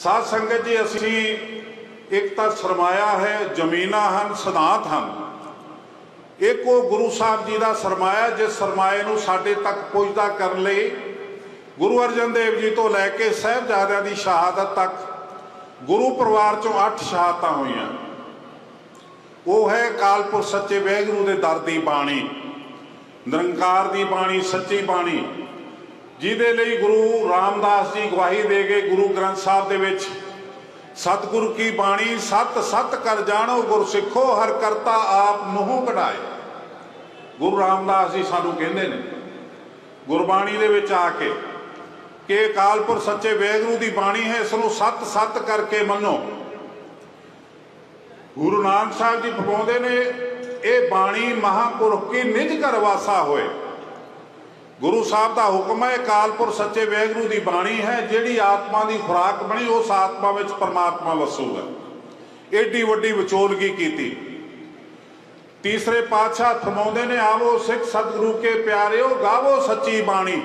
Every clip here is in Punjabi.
ਸਾਧ ਸੰਗਤ ਜੀ, ਅਸੀਂ ਇੱਕ ਤਾਂ ਸਰਮਾਇਆ ਹੈ, ਜ਼ਮੀਨਾਂ ਹਨ, ਸਿਧਾਂਤ ਹਨ। ਇੱਕ ਉਹ ਗੁਰੂ ਸਾਹਿਬ ਜੀ ਦਾ ਸਰਮਾਇਆ, ਜਿਸ ਸਰਮਾਏ ਨੂੰ ਸਾਡੇ ਤੱਕ ਪਹੁੰਚਦਾ ਕਰਨ ਲਈ ਗੁਰੂ ਅਰਜਨ ਦੇਵ ਜੀ ਤੋਂ ਲੈ ਕੇ ਸਾਹਿਬਜ਼ਾਦਿਆਂ ਦੀ ਸ਼ਹਾਦਤ ਤੱਕ ਗੁਰੂ ਪਰਿਵਾਰ ਚੋਂ 8 ਸ਼ਹਾਦਤਾਂ ਹੋਈਆਂ। ਉਹ ਹੈ ਕਾਲਪੁਰ ਸੱਚੇ ਵਾਹਿਗੁਰੂ ਦੇ ਦਰ ਦੀ ਬਾਣੀ, ਨਿਰੰਕਾਰ ਦੀ ਬਾਣੀ, ਸੱਚੀ ਬਾਣੀ। ਜਿਹਦੇ ਲਈ ਗੁਰੂ ਰਾਮਦਾਸ ਜੀ ਗਵਾਹੀ ਦੇ ਗਏ ਗੁਰੂ ਗ੍ਰੰਥ ਸਾਹਿਬ ਦੇ ਵਿੱਚ, ਸਤਿਗੁਰੂ ਕੀ ਬਾਣੀ, ਸਤ ਸਤ ਕਰ ਜਾਣੋ, ਗੁਰ ਸਿੱਖੋ, ਹਰ ਕਰਤਾ ਆਪ ਮੂੰਹ ਕਢਾਏ। ਗੁਰੂ ਰਾਮਦਾਸ ਜੀ ਸਾਨੂੰ ਕਹਿੰਦੇ ਨੇ, ਗੁਰਬਾਣੀ ਦੇ ਵਿੱਚ ਆ ਕੇ, ਕਿ ਕਾਲਪੁਰ ਸੱਚੇ ਵਾਹਿਗੁਰੂ ਦੀ ਬਾਣੀ ਹੈ, ਇਸ ਨੂੰ ਸਤ ਸਤ ਕਰਕੇ ਮੰਨੋ। ਗੁਰੂ ਨਾਨਕ ਸਾਹਿਬ ਜੀ ਫਰਮਾਉਂਦੇ ਨੇ, ਇਹ ਬਾਣੀ ਮਹਾਪੁਰਖ ਕੀ ਨਿਜ ਘਰ ਵਾਸਾ ਹੋਏ। ਗੁਰੂ ਸਾਹਿਬ ਦਾ ਹੁਕਮ ਹੈ ਕਾਲਪੁਰ ਸੱਚੇ ਵਾਹਿਗੁਰੂ ਦੀ ਬਾਣੀ ਹੈ, ਜਿਹੜੀ ਆਤਮਾ ਦੀ ਖੁਰਾਕ ਬਣੀ, ਉਸ ਆਤਮਾ ਵਿੱਚ ਪਰਮਾਤਮਾ ਵਸੂਗਾ ਏਡੀ ਵੱਡੀ ਵਿਚੋਲਗੀ ਕੀਤੀ। ਤੀਸਰੇ ਪਾਤਸ਼ਾਹ ਫਰਮਾਉਂਦੇ ਨੇ, ਆਵੋ ਸਿੱਖ ਸਤਿਗੁਰੂ ਕੇ ਪਿਆਰਿਓ, ਗਾਵੋ ਸੱਚੀ ਬਾਣੀ।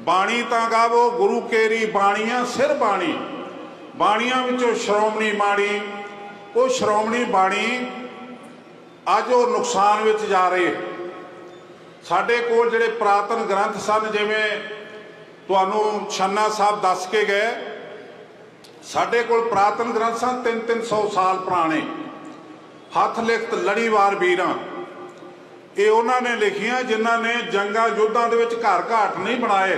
ਬਾਣੀ ਤਾਂ ਗਾਵੋ, ਗੁਰੂ ਕੇਰੀ ਬਾਣੀਆਂ, ਸਿਰ ਬਾਣੀ। ਬਾਣੀਆਂ ਵਿੱਚੋਂ ਸ਼੍ਰੋਮਣੀ ਬਾਣੀ ਉਹ ਸ਼੍ਰੋਮਣੀ ਬਾਣੀ ਅੱਜ ਉਹ ਨੁਕਸਾਨ ਵਿੱਚ ਜਾ ਰਹੀ। ਹੈ ਸਾਡੇ ਕੋਲ ਜਿਹੜੇ ਪ੍ਰਾਤਨ ਗ੍ਰੰਥ ਸਨ, ਜਿਵੇਂ ਤੁਹਾਨੂੰ ਛੰਨਾ ਸਾਹਿਬ ਦੱਸ ਕੇ ਗਏ, ਸਾਡੇ ਕੋਲ ਪ੍ਰਾਤਨ ਗ੍ਰੰਥ ਸਨ 3-300 ਸਾਲ ਪੁਰਾਣੇ। ਹੱਥ ਲਿਖਤ ਲੜੀਵਾਰ ਵੀਰਾਂ, ਇਹ ਉਹਨਾਂ ਨੇ ਲਿਖੀਆਂ ਜਿਨ੍ਹਾਂ ਨੇ ਜੰਗਾਂ ਯੁੱਧਾਂ ਦੇ ਵਿੱਚ ਘਰ ਘਾਟ ਨਹੀਂ ਬਣਾਏ,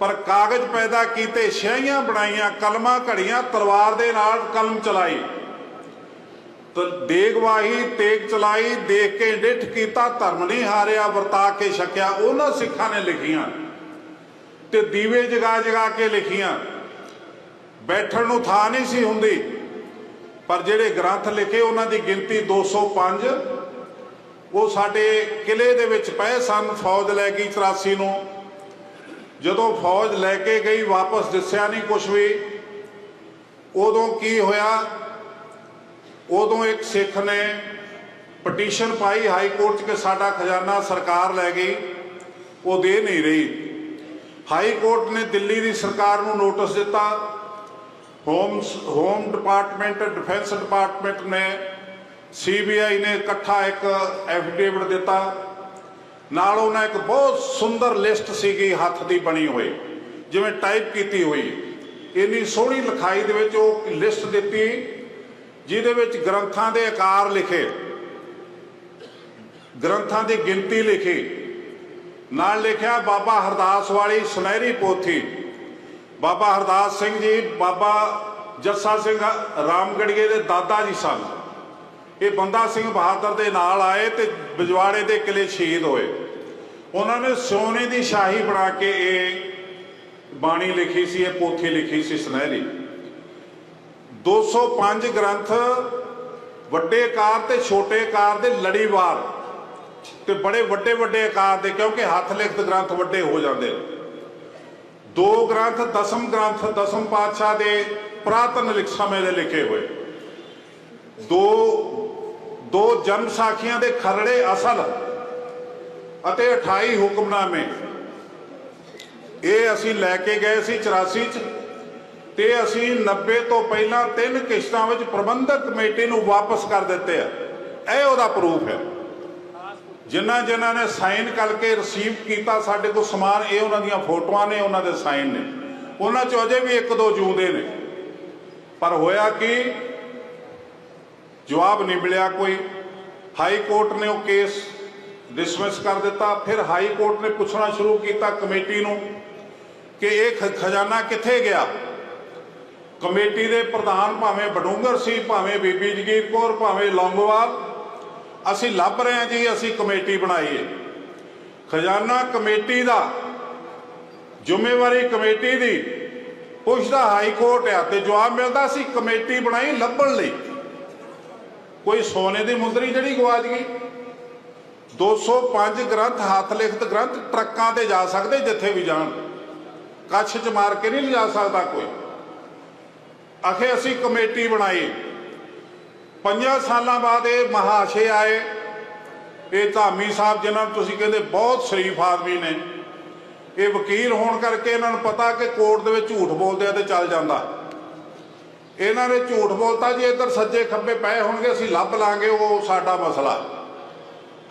ਪਰ ਕਾਗਜ਼ ਪੈਦਾ ਕੀਤੇ ਸਿਆਹੀਆਂ ਬਣਾਈਆਂ, ਕਲਮਾਂ ਘੜੀਆਂ, ਤਲਵਾਰ ਦੇ ਨਾਲ ਕਲਮ ਚਲਾਈ। ਤ ਦੇਗਵਾਹੀ ਤੇਗ ਚਲਾਈ, ਦੇਖ ਕੇ ਡਿੱਠ ਕੀਤਾ, ਧਰਮ ਨਹੀਂ ਹਾਰਿਆ, ਵਰਤਾ ਕੇ ਛਕਿਆ। ਉਹਨਾਂ ਸਿੱਖਾਂ ਨੇ ਲਿਖੀਆਂ ਤੇ ਦੀਵੇ ਜਗਾ ਜਗਾ ਕੇ ਲਿਖੀਆਂ। ਬੈਠਣ ਨੂੰ ਥਾਂ ਨਹੀਂ ਸੀ ਹੁੰਦੀ, ਪਰ ਜਿਹੜੇ ਗ੍ਰੰਥ ਲਿਖੇ, ਉਹਨਾਂ ਦੀ ਗਿਣਤੀ 205 ਉਹ ਸਾਡੇ ਕਿਲੇ ਦੇ ਵਿੱਚ ਪਏ ਸਨ, ਫੌਜ ਲੈ ਗਈ 84 ਨੂੰ। ਜਦੋਂ ਫੌਜ ਲੈ ਕੇ ਗਈ, ਵਾਪਸ ਦਿਸਿਆ ਨਹੀਂ ਕੁਝ ਵੀ। ਉਦੋਂ ਕੀ ਹੋਇਆ? ਉਦੋਂ ਇੱਕ ਸਿੱਖ ਨੇ ਪਟੀਸ਼ਨ ਪਾਈ, ਹਾਈ ਕੋਰਟ 'ਚ ਕਿ ਸਾਡਾ ਖਜ਼ਾਨਾ ਸਰਕਾਰ ਲੈ ਗਈ, ਉਹ ਦੇ ਨਹੀਂ ਰਹੀ। ਹਾਈ ਕੋਰਟ ਨੇ ਦਿੱਲੀ ਦੀ ਸਰਕਾਰ ਨੂੰ ਨੋਟਿਸ ਦਿੱਤਾ। Home home department, defence department ਨੇ, ਸੀਬੀਆਈ ਨੇ ਇਕੱਠਾ ਇੱਕ ਐਫੀਡੇਵਿਟ ਦਿੱਤਾ। ਨਾਲ ਉਹਨਾਂ ਇੱਕ ਬਹੁਤ ਸੁੰਦਰ ਲਿਸਟ ਸੀਗੀ, ਹੱਥ ਦੀ ਬਣੀ ਹੋਈ, ਜਿਵੇਂ ਟਾਈਪ ਕੀਤੀ ਹੋਈ। ਇੰਨੀ ਸੋਹਣੀ ਲਿਖਾਈ ਦੇ ਵਿੱਚ ਉਹ ਲਿਸਟ ਦਿੱਤੀ। ਜਿਹਦੇ ਵਿੱਚ ਗ੍ਰੰਥਾਂ ਦੇ ਆਕਾਰ ਲਿਖੇ, ਗ੍ਰੰਥਾਂ ਦੀ ਗਿਣਤੀ ਲਿਖੀ, ਨਾਲ ਲਿਖਿਆ ਬਾਬਾ ਹਰਦਾਸ ਵਾਲੀ ਸੁਨਹਿਰੀ ਪੋਥੀ। ਬਾਬਾ ਹਰਦਾਸ ਸਿੰਘ ਜੀ, ਬਾਬਾ ਜੱਸਾ ਸਿੰਘ ਰਾਮਗੜੀਏ ਦੇ ਦਾਦਾ ਜੀ ਸਨ। ਇਹ ਬੰਦਾ ਸਿੰਘ ਬਹਾਦਰ ਦੇ ਨਾਲ ਆਏ ਤੇ ਬਿਜਵਾੜੇ ਦੇ ਕਿਲੇ ਸ਼ਹੀਦ ਹੋਏ। ਉਹਨਾਂ ਨੇ ਸੋਨੇ ਦੀ ਸ਼ਾਹੀ ਬਣਾ ਕੇ ਇਹ ਬਾਣੀ ਲਿਖੀ ਸੀ, ਇਹ ਪੋਥੀ ਲਿਖੀ ਸੀ ਸੁਨਹਿਰੀ। 205 ਗ੍ਰੰਥ, ਵੱਡੇ ਆਕਾਰ ਤੇ ਛੋਟੇ ਆਕਾਰ ਦੇ ਲੜੀਵਾਰ ਤੇ ਬੜੇ ਵੱਡੇ ਵੱਡੇ ਆਕਾਰ ਦੇ, ਕਿਉਂਕਿ ਹੱਥ ਲਿਖਤ ਗ੍ਰੰਥ ਵੱਡੇ ਹੋ ਜਾਂਦੇ ਨੇ ਦੋ ਗ੍ਰੰਥ, ਦਸਮ ਗ੍ਰੰਥ, ਦਸਮ ਪਾਤਸ਼ਾਹ ਦੇ ਪ੍ਰਾਤਨ ਲਿਖ, ਸਮੇਂ ਦੇ ਲਿਖੇ ਹੋਏ। ਦੋ ਦੋ ਜਨਮ ਸਾਖੀਆਂ ਦੇ ਖਰੜੇ ਅਸਲ ਅਤੇ 28 ਹੁਕਮਨਾਮੇ। ਇਹ ਅਸੀਂ ਲੈ ਕੇ ਗਏ ਸੀ 84 ਚ। ਤੇ ਅਸੀਂ 90 ਤੋਂ ਪਹਿਲਾਂ ਤਿੰਨ ਕਿਸ਼ਤਾਂ ਵਿੱਚ ਪ੍ਰਬੰਧਕ ਕਮੇਟੀ ਨੂੰ ਵਾਪਸ ਕਰ ਦਿੱਤੇ ਆ। ਇਹ ਉਹਦਾ ਪ੍ਰੂਫ ਹੈ। ਜਿਨ੍ਹਾਂ ਜਿਨ੍ਹਾਂ ਨੇ ਸਾਈਨ ਕਰਕੇ ਰਿਸੀਵ ਕੀਤਾ, ਸਾਡੇ ਕੋਲ ਸਮਾਨ, ਇਹ ਉਹਨਾਂ ਦੀਆਂ ਫੋਟੋਆਂ ਨੇ, ਉਹਨਾਂ ਦੇ ਸਾਈਨ ਨੇ। ਉਹਨਾਂ ਚੋਂ ਅਜੇ ਵੀ ਇੱਕ ਦੋ ਜੂਦੇ ਨੇ। ਪਰ ਹੋਇਆ ਕਿ? ਜਵਾਬ ਨਹੀਂ ਮਿਲਿਆ ਕੋਈ। ਹਾਈ ਕੋਰਟ ਨੇ ਉਹ ਕੇਸ ਡਿਸਮਿਸ ਕਰ ਦਿੱਤਾ। ਫਿਰ ਹਾਈ ਕੋਰਟ ਨੇ ਪੁੱਛਣਾ ਸ਼ੁਰੂ ਕੀਤਾ ਕਮੇਟੀ ਨੂੰ ਕਿ ਇਹ ਖਜ਼ਾਨਾ ਕਿੱਥੇ ਗਿਆ? ਕਮੇਟੀ ਦੇ ਪ੍ਰਧਾਨ ਭਾਵੇਂ ਬਡੂੰਗਰ ਸੀ, ਭਾਵੇਂ ਬੀਬੀ ਜਗੀਰ ਕੌਰ, ਭਾਵੇਂ ਲੌਂਗੋਵਾਲ। ਅਸੀਂ ਲੱਭ ਰਹੇ ਹਾਂ ਜੀ, ਅਸੀਂ ਕਮੇਟੀ ਬਣਾਈ ਹੈ। ਖਜ਼ਾਨਾ ਕਮੇਟੀ ਦਾ, ਜ਼ਿੰਮੇਵਾਰੀ ਕਮੇਟੀ ਦੀ, ਪੁੱਛਦਾ ਹਾਈ ਕੋਰਟ ਆ ਤੇ ਜਵਾਬ ਮਿਲਦਾ ਸੀ, ਕਮੇਟੀ ਬਣਾਈ ਲੱਭਣ ਲਈ। ਕੋਈ ਸੋਨੇ ਦੀ ਮੁੰਦਰੀ ਜਿਹੜੀ ਗਵਾਚ ਗਈ? 205 ਗ੍ਰੰਥ ਹੱਥ ਲਿਖਤ ਗ੍ਰੰਥ ਟਰੱਕਾਂ ਤੇ ਜਾ ਸਕਦੇ ਜਿੱਥੇ ਵੀ ਜਾਣ। ਕੱਛ ਚ ਮਾਰ ਕੇ ਨਹੀਂ ਲਿਜਾ ਸਕਦਾ ਕੋਈ। ਆਖੇ ਅਸੀਂ ਕਮੇਟੀ ਬਣਾਈ। ਪੰਜਾਂ ਸਾਲਾਂ ਬਾਅਦ ਇਹ ਮਹਾਸ਼ੇ ਆਏ। ਇਹ ਧਾਮੀ ਸਾਹਿਬ ਜਿਨ੍ਹਾਂ ਨੂੰ ਤੁਸੀਂ ਕਹਿੰਦੇ ਬਹੁਤ ਸ਼ਰੀਫ ਆਦਮੀ ਨੇ। ਇਹ ਵਕੀਲ ਹੋਣ ਕਰਕੇ ਇਹਨਾਂ ਨੂੰ ਪਤਾ ਕਿ ਕੋਰਟ ਦੇ ਵਿੱਚ ਝੂਠ ਬੋਲਦੇ ਆ ਤੇ ਚੱਲ ਜਾਂਦਾ। ਇਹਨਾਂ ਨੇ ਝੂਠ ਬੋਲਤਾ ਜੀ, ਇੱਧਰ ਸੱਜੇ ਖੱਬੇ ਪਏ ਹੋਣਗੇ, ਅਸੀਂ ਲੱਭ ਲਾਂਗੇ, ਉਹ ਸਾਡਾ ਮਸਲਾ।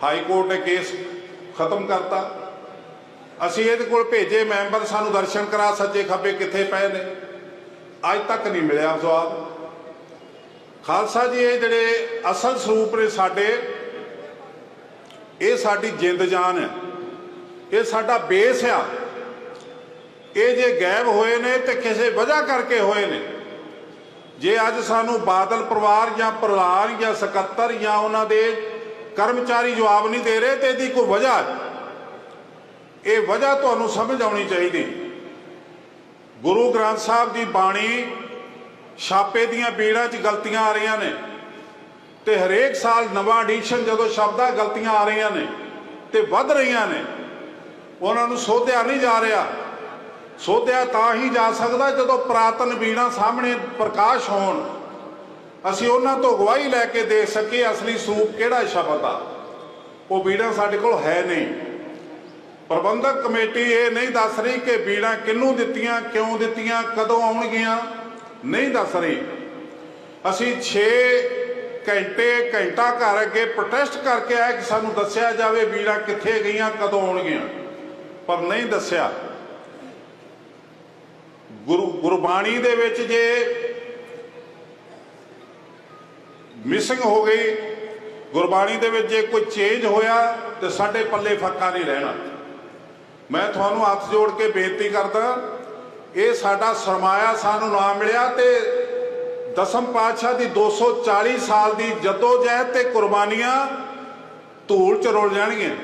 ਹਾਈ ਕੋਰਟ ਨੇ ਕੇਸ ਖਤਮ ਕਰਤਾ। ਅਸੀਂ ਇਹਦੇ ਕੋਲ ਭੇਜੇ ਮੈਂਬਰ, ਸਾਨੂੰ ਦਰਸ਼ਨ ਕਰਾ ਸੱਜੇ ਖੱਬੇ ਕਿੱਥੇ ਪਏ ਨੇ। ਅੱਜ ਤੱਕ ਨਹੀਂ ਮਿਲਿਆ ਜਵਾਬ ਖਾਲਸਾ ਜੀ, ਇਹ ਜਿਹੜੇ ਅਸਲ ਸਰੂਪ ਨੇ ਸਾਡੇ, ਇਹ ਸਾਡੀ ਜਿੰਦ ਜਾਨ ਹੈ। ਇਹ ਸਾਡਾ ਬੇਸ ਆ। ਇਹ ਜੇ ਗਾਇਬ ਹੋਏ ਨੇ ਤੇ ਕਿਸੇ ਵਜ੍ਹਾ ਕਰਕੇ ਹੋਏ ਨੇ। ਜੇ ਅੱਜ ਸਾਨੂੰ ਬਾਦਲ ਪਰਿਵਾਰ ਜਾਂ ਪ੍ਰਧਾਨ ਜਾਂ ਸਕੱਤਰ ਜਾਂ ਉਹਨਾਂ ਦੇ ਕਰਮਚਾਰੀ ਜਵਾਬ ਨਹੀਂ ਦੇ ਰਹੇ ਤੇ ਇਹਦੀ ਕੋਈ ਵਜ੍ਹਾ ਇਹ ਵਜ੍ਹਾ ਤੁਹਾਨੂੰ ਸਮਝ ਆਉਣੀ ਚਾਹੀਦੀ। ਗੁਰੂ ਗ੍ਰੰਥ ਸਾਹਿਬ ਦੀ ਬਾਣੀ ਛਾਪੇ ਦੀਆਂ ਬੀੜਾਂ 'ਚ ਗਲਤੀਆਂ ਆ ਰਹੀਆਂ ਨੇ ਤੇ ਹਰੇਕ ਸਾਲ ਨਵਾਂ ਐਡੀਸ਼ਨ ਜਦੋਂ ਸ਼ਬਦਾਂ ਗਲਤੀਆਂ ਆ ਰਹੀਆਂ ਨੇ ਤੇ ਵੱਧ ਰਹੀਆਂ ਨੇ, ਉਹਨਾਂ ਨੂੰ ਸੋਧਿਆ ਨਹੀਂ ਜਾ ਰਿਹਾ। ਸੋਧਿਆ ਤਾਂ ਹੀ ਜਾ ਸਕਦਾ ਜਦੋਂ ਪ੍ਰਾਤਨ ਬੀੜਾਂ ਸਾਹਮਣੇ ਪ੍ਰਕਾਸ਼ ਹੋਣ। ਅਸੀਂ ਉਹਨਾਂ ਤੋਂ ਗਵਾਹੀ ਲੈ ਕੇ ਦੇ ਸਕੀਏ ਅਸਲੀ ਸਰੂਪ ਕਿਹੜਾ ਸ਼ਬਦ ਆ ਉਹ ਬੀੜਾਂ ਸਾਡੇ ਕੋਲ ਹੈ ਨਹੀਂ। ਪ੍ਰਬੰਧਕ ਕਮੇਟੀ ਇਹ ਨਹੀਂ ਦੱਸ ਰਹੀ ਕਿ ਬੀੜਾਂ ਕਿਹਨੂੰ ਦਿੱਤੀਆਂ, ਕਿਉਂ ਦਿੱਤੀਆਂ, ਕਦੋਂ ਆਉਣਗੀਆਂ, ਨਹੀਂ ਦੱਸ ਰਹੀ। ਅਸੀਂ 6 ਘੰਟੇ, ਘੰਟਾ ਘਰ ਅੱਗੇ ਪ੍ਰੋਟੈਸਟ ਕਰਕੇ ਆਏ ਕਿ ਸਾਨੂੰ ਦੱਸਿਆ ਜਾਵੇ ਬੀੜਾਂ ਕਿੱਥੇ ਗਈਆਂ, ਕਦੋਂ ਆਉਣਗੀਆਂ। ਪਰ ਨਹੀਂ ਦੱਸਿਆ। ਗੁਰੂ, ਗੁਰਬਾਣੀ ਦੇ ਵਿੱਚ ਜੇ ਮਿਸਿੰਗ ਹੋ ਗਈ, ਗੁਰਬਾਣੀ ਦੇ ਵਿੱਚ ਜੇ ਕੋਈ ਚੇਂਜ ਹੋਇਆ ਤੇ ਸਾਡੇ ਪੱਲੇ ਫੱਕਾ ਨਹੀਂ ਰਹਿਣਾ। ਮੈਂ ਤੁਹਾਨੂੰ ਹੱਥ ਜੋੜ ਕੇ ਬੇਨਤੀ ਕਰਦਾ, ਇਹ ਸਾਡਾ ਸਰਮਾਇਆ ਸਾਨੂੰ ਨਾ ਮਿਲਿਆ ਤੇ ਦਸਮ ਪਾਤਸ਼ਾਹ ਦੀ 240 ਸਾਲ ਦੀ ਜਦੋਜਹਿਦ ਤੇ ਕੁਰਬਾਨੀਆਂ ਧੂਲ ਚ ਰੁਲ ਜਾਣਗੀਆਂ।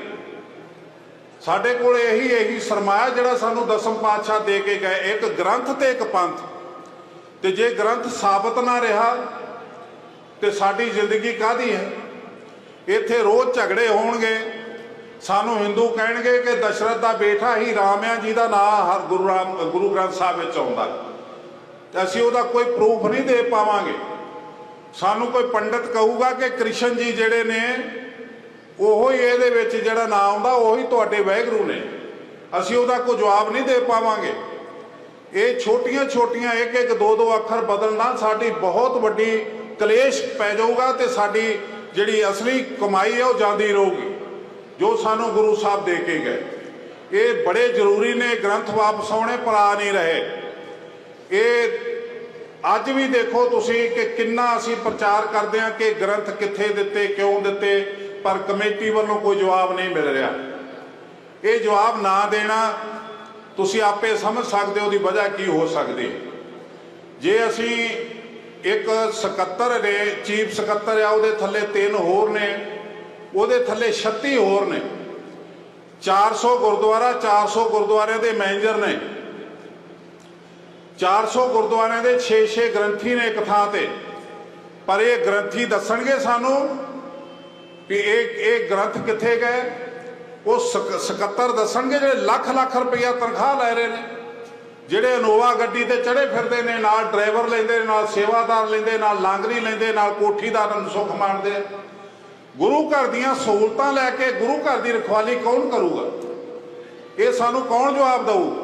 ਸਾਡੇ ਕੋਲ ਇਹੀ ਇਹੀ ਸਰਮਾਇਆ ਜਿਹੜਾ ਸਾਨੂੰ ਦਸਮ ਪਾਤਸ਼ਾਹ ਦੇ ਕੇ ਗਏ, ਇੱਕ ਗ੍ਰੰਥ ਤੇ ਇੱਕ ਪੰਥ। ਤੇ ਜੇ ਗ੍ਰੰਥ ਸਾਬਤ ਨਾ ਰਿਹਾ, ਤੇ ਸਾਡੀ ਜ਼ਿੰਦਗੀ ਕਾਦੀ ਹੈ? ਇੱਥੇ ਰੋਜ਼ ਝਗੜੇ ਹੋਣਗੇ ਸਾਨੂੰ ਹਿੰਦੂ ਕਹਿਣਗੇ ਕਿ ਦਸ਼ਰਥ ਦਾ ਬੇਟਾ ਹੀ ਰਾਮ ਆ ਜਿਹਦਾ ਨਾਮ ਹਰ ਗੁਰੂ ਰਾਮ, ਗੁਰੂ ਗ੍ਰੰਥ ਸਾਹਿਬ ਵਿੱਚ ਆਉਂਦਾ ਤੇ ਅਸੀਂ ਉਹਦਾ ਕੋਈ ਪ੍ਰੂਫ ਨਹੀਂ ਦੇ ਪਾਵਾਂਗੇ। ਸਾਨੂੰ ਕੋਈ ਪੰਡਤ ਕਹੂਗਾ ਕਿ ਕ੍ਰਿਸ਼ਨ ਜੀ ਜਿਹੜੇ ਨੇ, ਉਹੋ ਹੀ ਇਹਦੇ ਵਿੱਚ ਜਿਹੜਾ ਨਾਮ ਆਉਂਦਾ, ਉਹੀ ਤੁਹਾਡੇ ਵੈਗਰੂ ਨੇ। ਅਸੀਂ ਉਹਦਾ ਕੋਈ ਜਵਾਬ ਨਹੀਂ ਦੇ ਪਾਵਾਂਗੇ। ਇਹ ਛੋਟੀਆਂ ਛੋਟੀਆਂ ਇੱਕ ਇੱਕ ਦੋ ਦੋ ਅੱਖਰ ਬਦਲਣਾ ਸਾਡੀ ਬਹੁਤ ਵੱਡੀ ਕਲੇਸ਼ ਪੈ ਜਾਊਗਾ ਤੇ ਸਾਡੀ ਜਿਹੜੀ ਅਸਲੀ ਕਮਾਈ ਹੈ ਉਹ ਜਾਂਦੀ ਰਹੂਗੀ। ਜੋ ਸਾਨੂੰ ਗੁਰੂ ਸਾਹਿਬ ਦੇ ਕੇ ਗਏ। ਇਹ ਬੜੇ ਜ਼ਰੂਰੀ ਨੇ, ਗ੍ਰੰਥ ਵਾਪਸ ਆਉਣੇ ਪਰ ਨਹੀਂ ਰਹੇ। ਇਹ ਅੱਜ ਵੀ ਦੇਖੋ ਤੁਸੀਂ ਕਿ ਕਿੰਨਾ ਅਸੀਂ ਪ੍ਰਚਾਰ ਕਰਦੇ ਹਾਂ ਕਿ ਗ੍ਰੰਥ ਕਿੱਥੇ ਦਿੱਤੇ, ਕਿਉਂ ਦਿੱਤੇ, ਪਰ ਕਮੇਟੀ ਵੱਲੋਂ ਕੋਈ ਜਵਾਬ ਨਹੀਂ ਮਿਲ ਰਿਹਾ। ਇਹ ਜਵਾਬ ਨਾ ਦੇਣਾ, ਤੁਸੀਂ ਆਪੇ ਸਮਝ ਸਕਦੇ ਹੋ ਉਹਦੀ ਵਜ੍ਹਾ ਕੀ ਹੋ ਸਕਦੀ ਜੇ ਅਸੀਂ ਇੱਕ ਸਕੱਤਰ ਨੇ, ਚੀਫ ਸਕੱਤਰ ਆ, ਉਹਦੇ ਥੱਲੇ ਤਿੰਨ ਹੋਰ ਨੇ ਉਹਦੇ ਥੱਲੇ 36 ਹੋਰ ਨੇ। 400 ਗੁਰਦੁਆਰਾ 400 ਗੁਰਦੁਆਰਿਆਂ ਦੇ ਮੈਨੇਜਰ ਨੇ। 400 ਗੁਰਦੁਆਰਿਆਂ ਦੇ 6-6 ਗ੍ਰੰਥੀ ਨੇ ਇੱਕ ਥਾਂ ਤੇ। ਪਰ ਇਹ ਗ੍ਰੰਥੀ ਦੱਸਣਗੇ ਸਾਨੂੰ ਵੀ ਇਹ ਇਹ ਗ੍ਰੰਥ ਕਿੱਥੇ ਗਏ? ਉਹ ਸਕੱਤਰ ਦੱਸਣਗੇ ਜਿਹੜੇ ਲੱਖ ਲੱਖ ਰੁਪਈਆ ਤਨਖਾਹ ਲੈ ਰਹੇ ਨੇ, ਜਿਹੜੇ ਇਨੋਵਾ ਗੱਡੀ ਤੇ ਚੜੇ ਫਿਰਦੇ ਨੇ, ਨਾਲ ਡਰਾਈਵਰ ਲੈਂਦੇ ਨੇ, ਨਾਲ ਸੇਵਾਦਾਰ ਲੈਂਦੇ, ਨਾਲ ਲਾਂਗਰੀ ਲੈਂਦੇ, ਨਾਲ ਕੋਠੀਦਾਰ ਨੂੰ ਸੁੱਖ ਮਾਣਦੇ ਆ। ਗੁਰੂ ਘਰ ਦੀਆਂ ਸਹੂਲਤਾਂ ਲੈ ਕੇ ਗੁਰੂ ਘਰ ਦੀ ਰਖਵਾਲੀ ਕੌਣ ਕਰੂਗਾ? ਇਹ ਸਾਨੂੰ ਕੌਣ ਜਵਾਬ ਦਊ?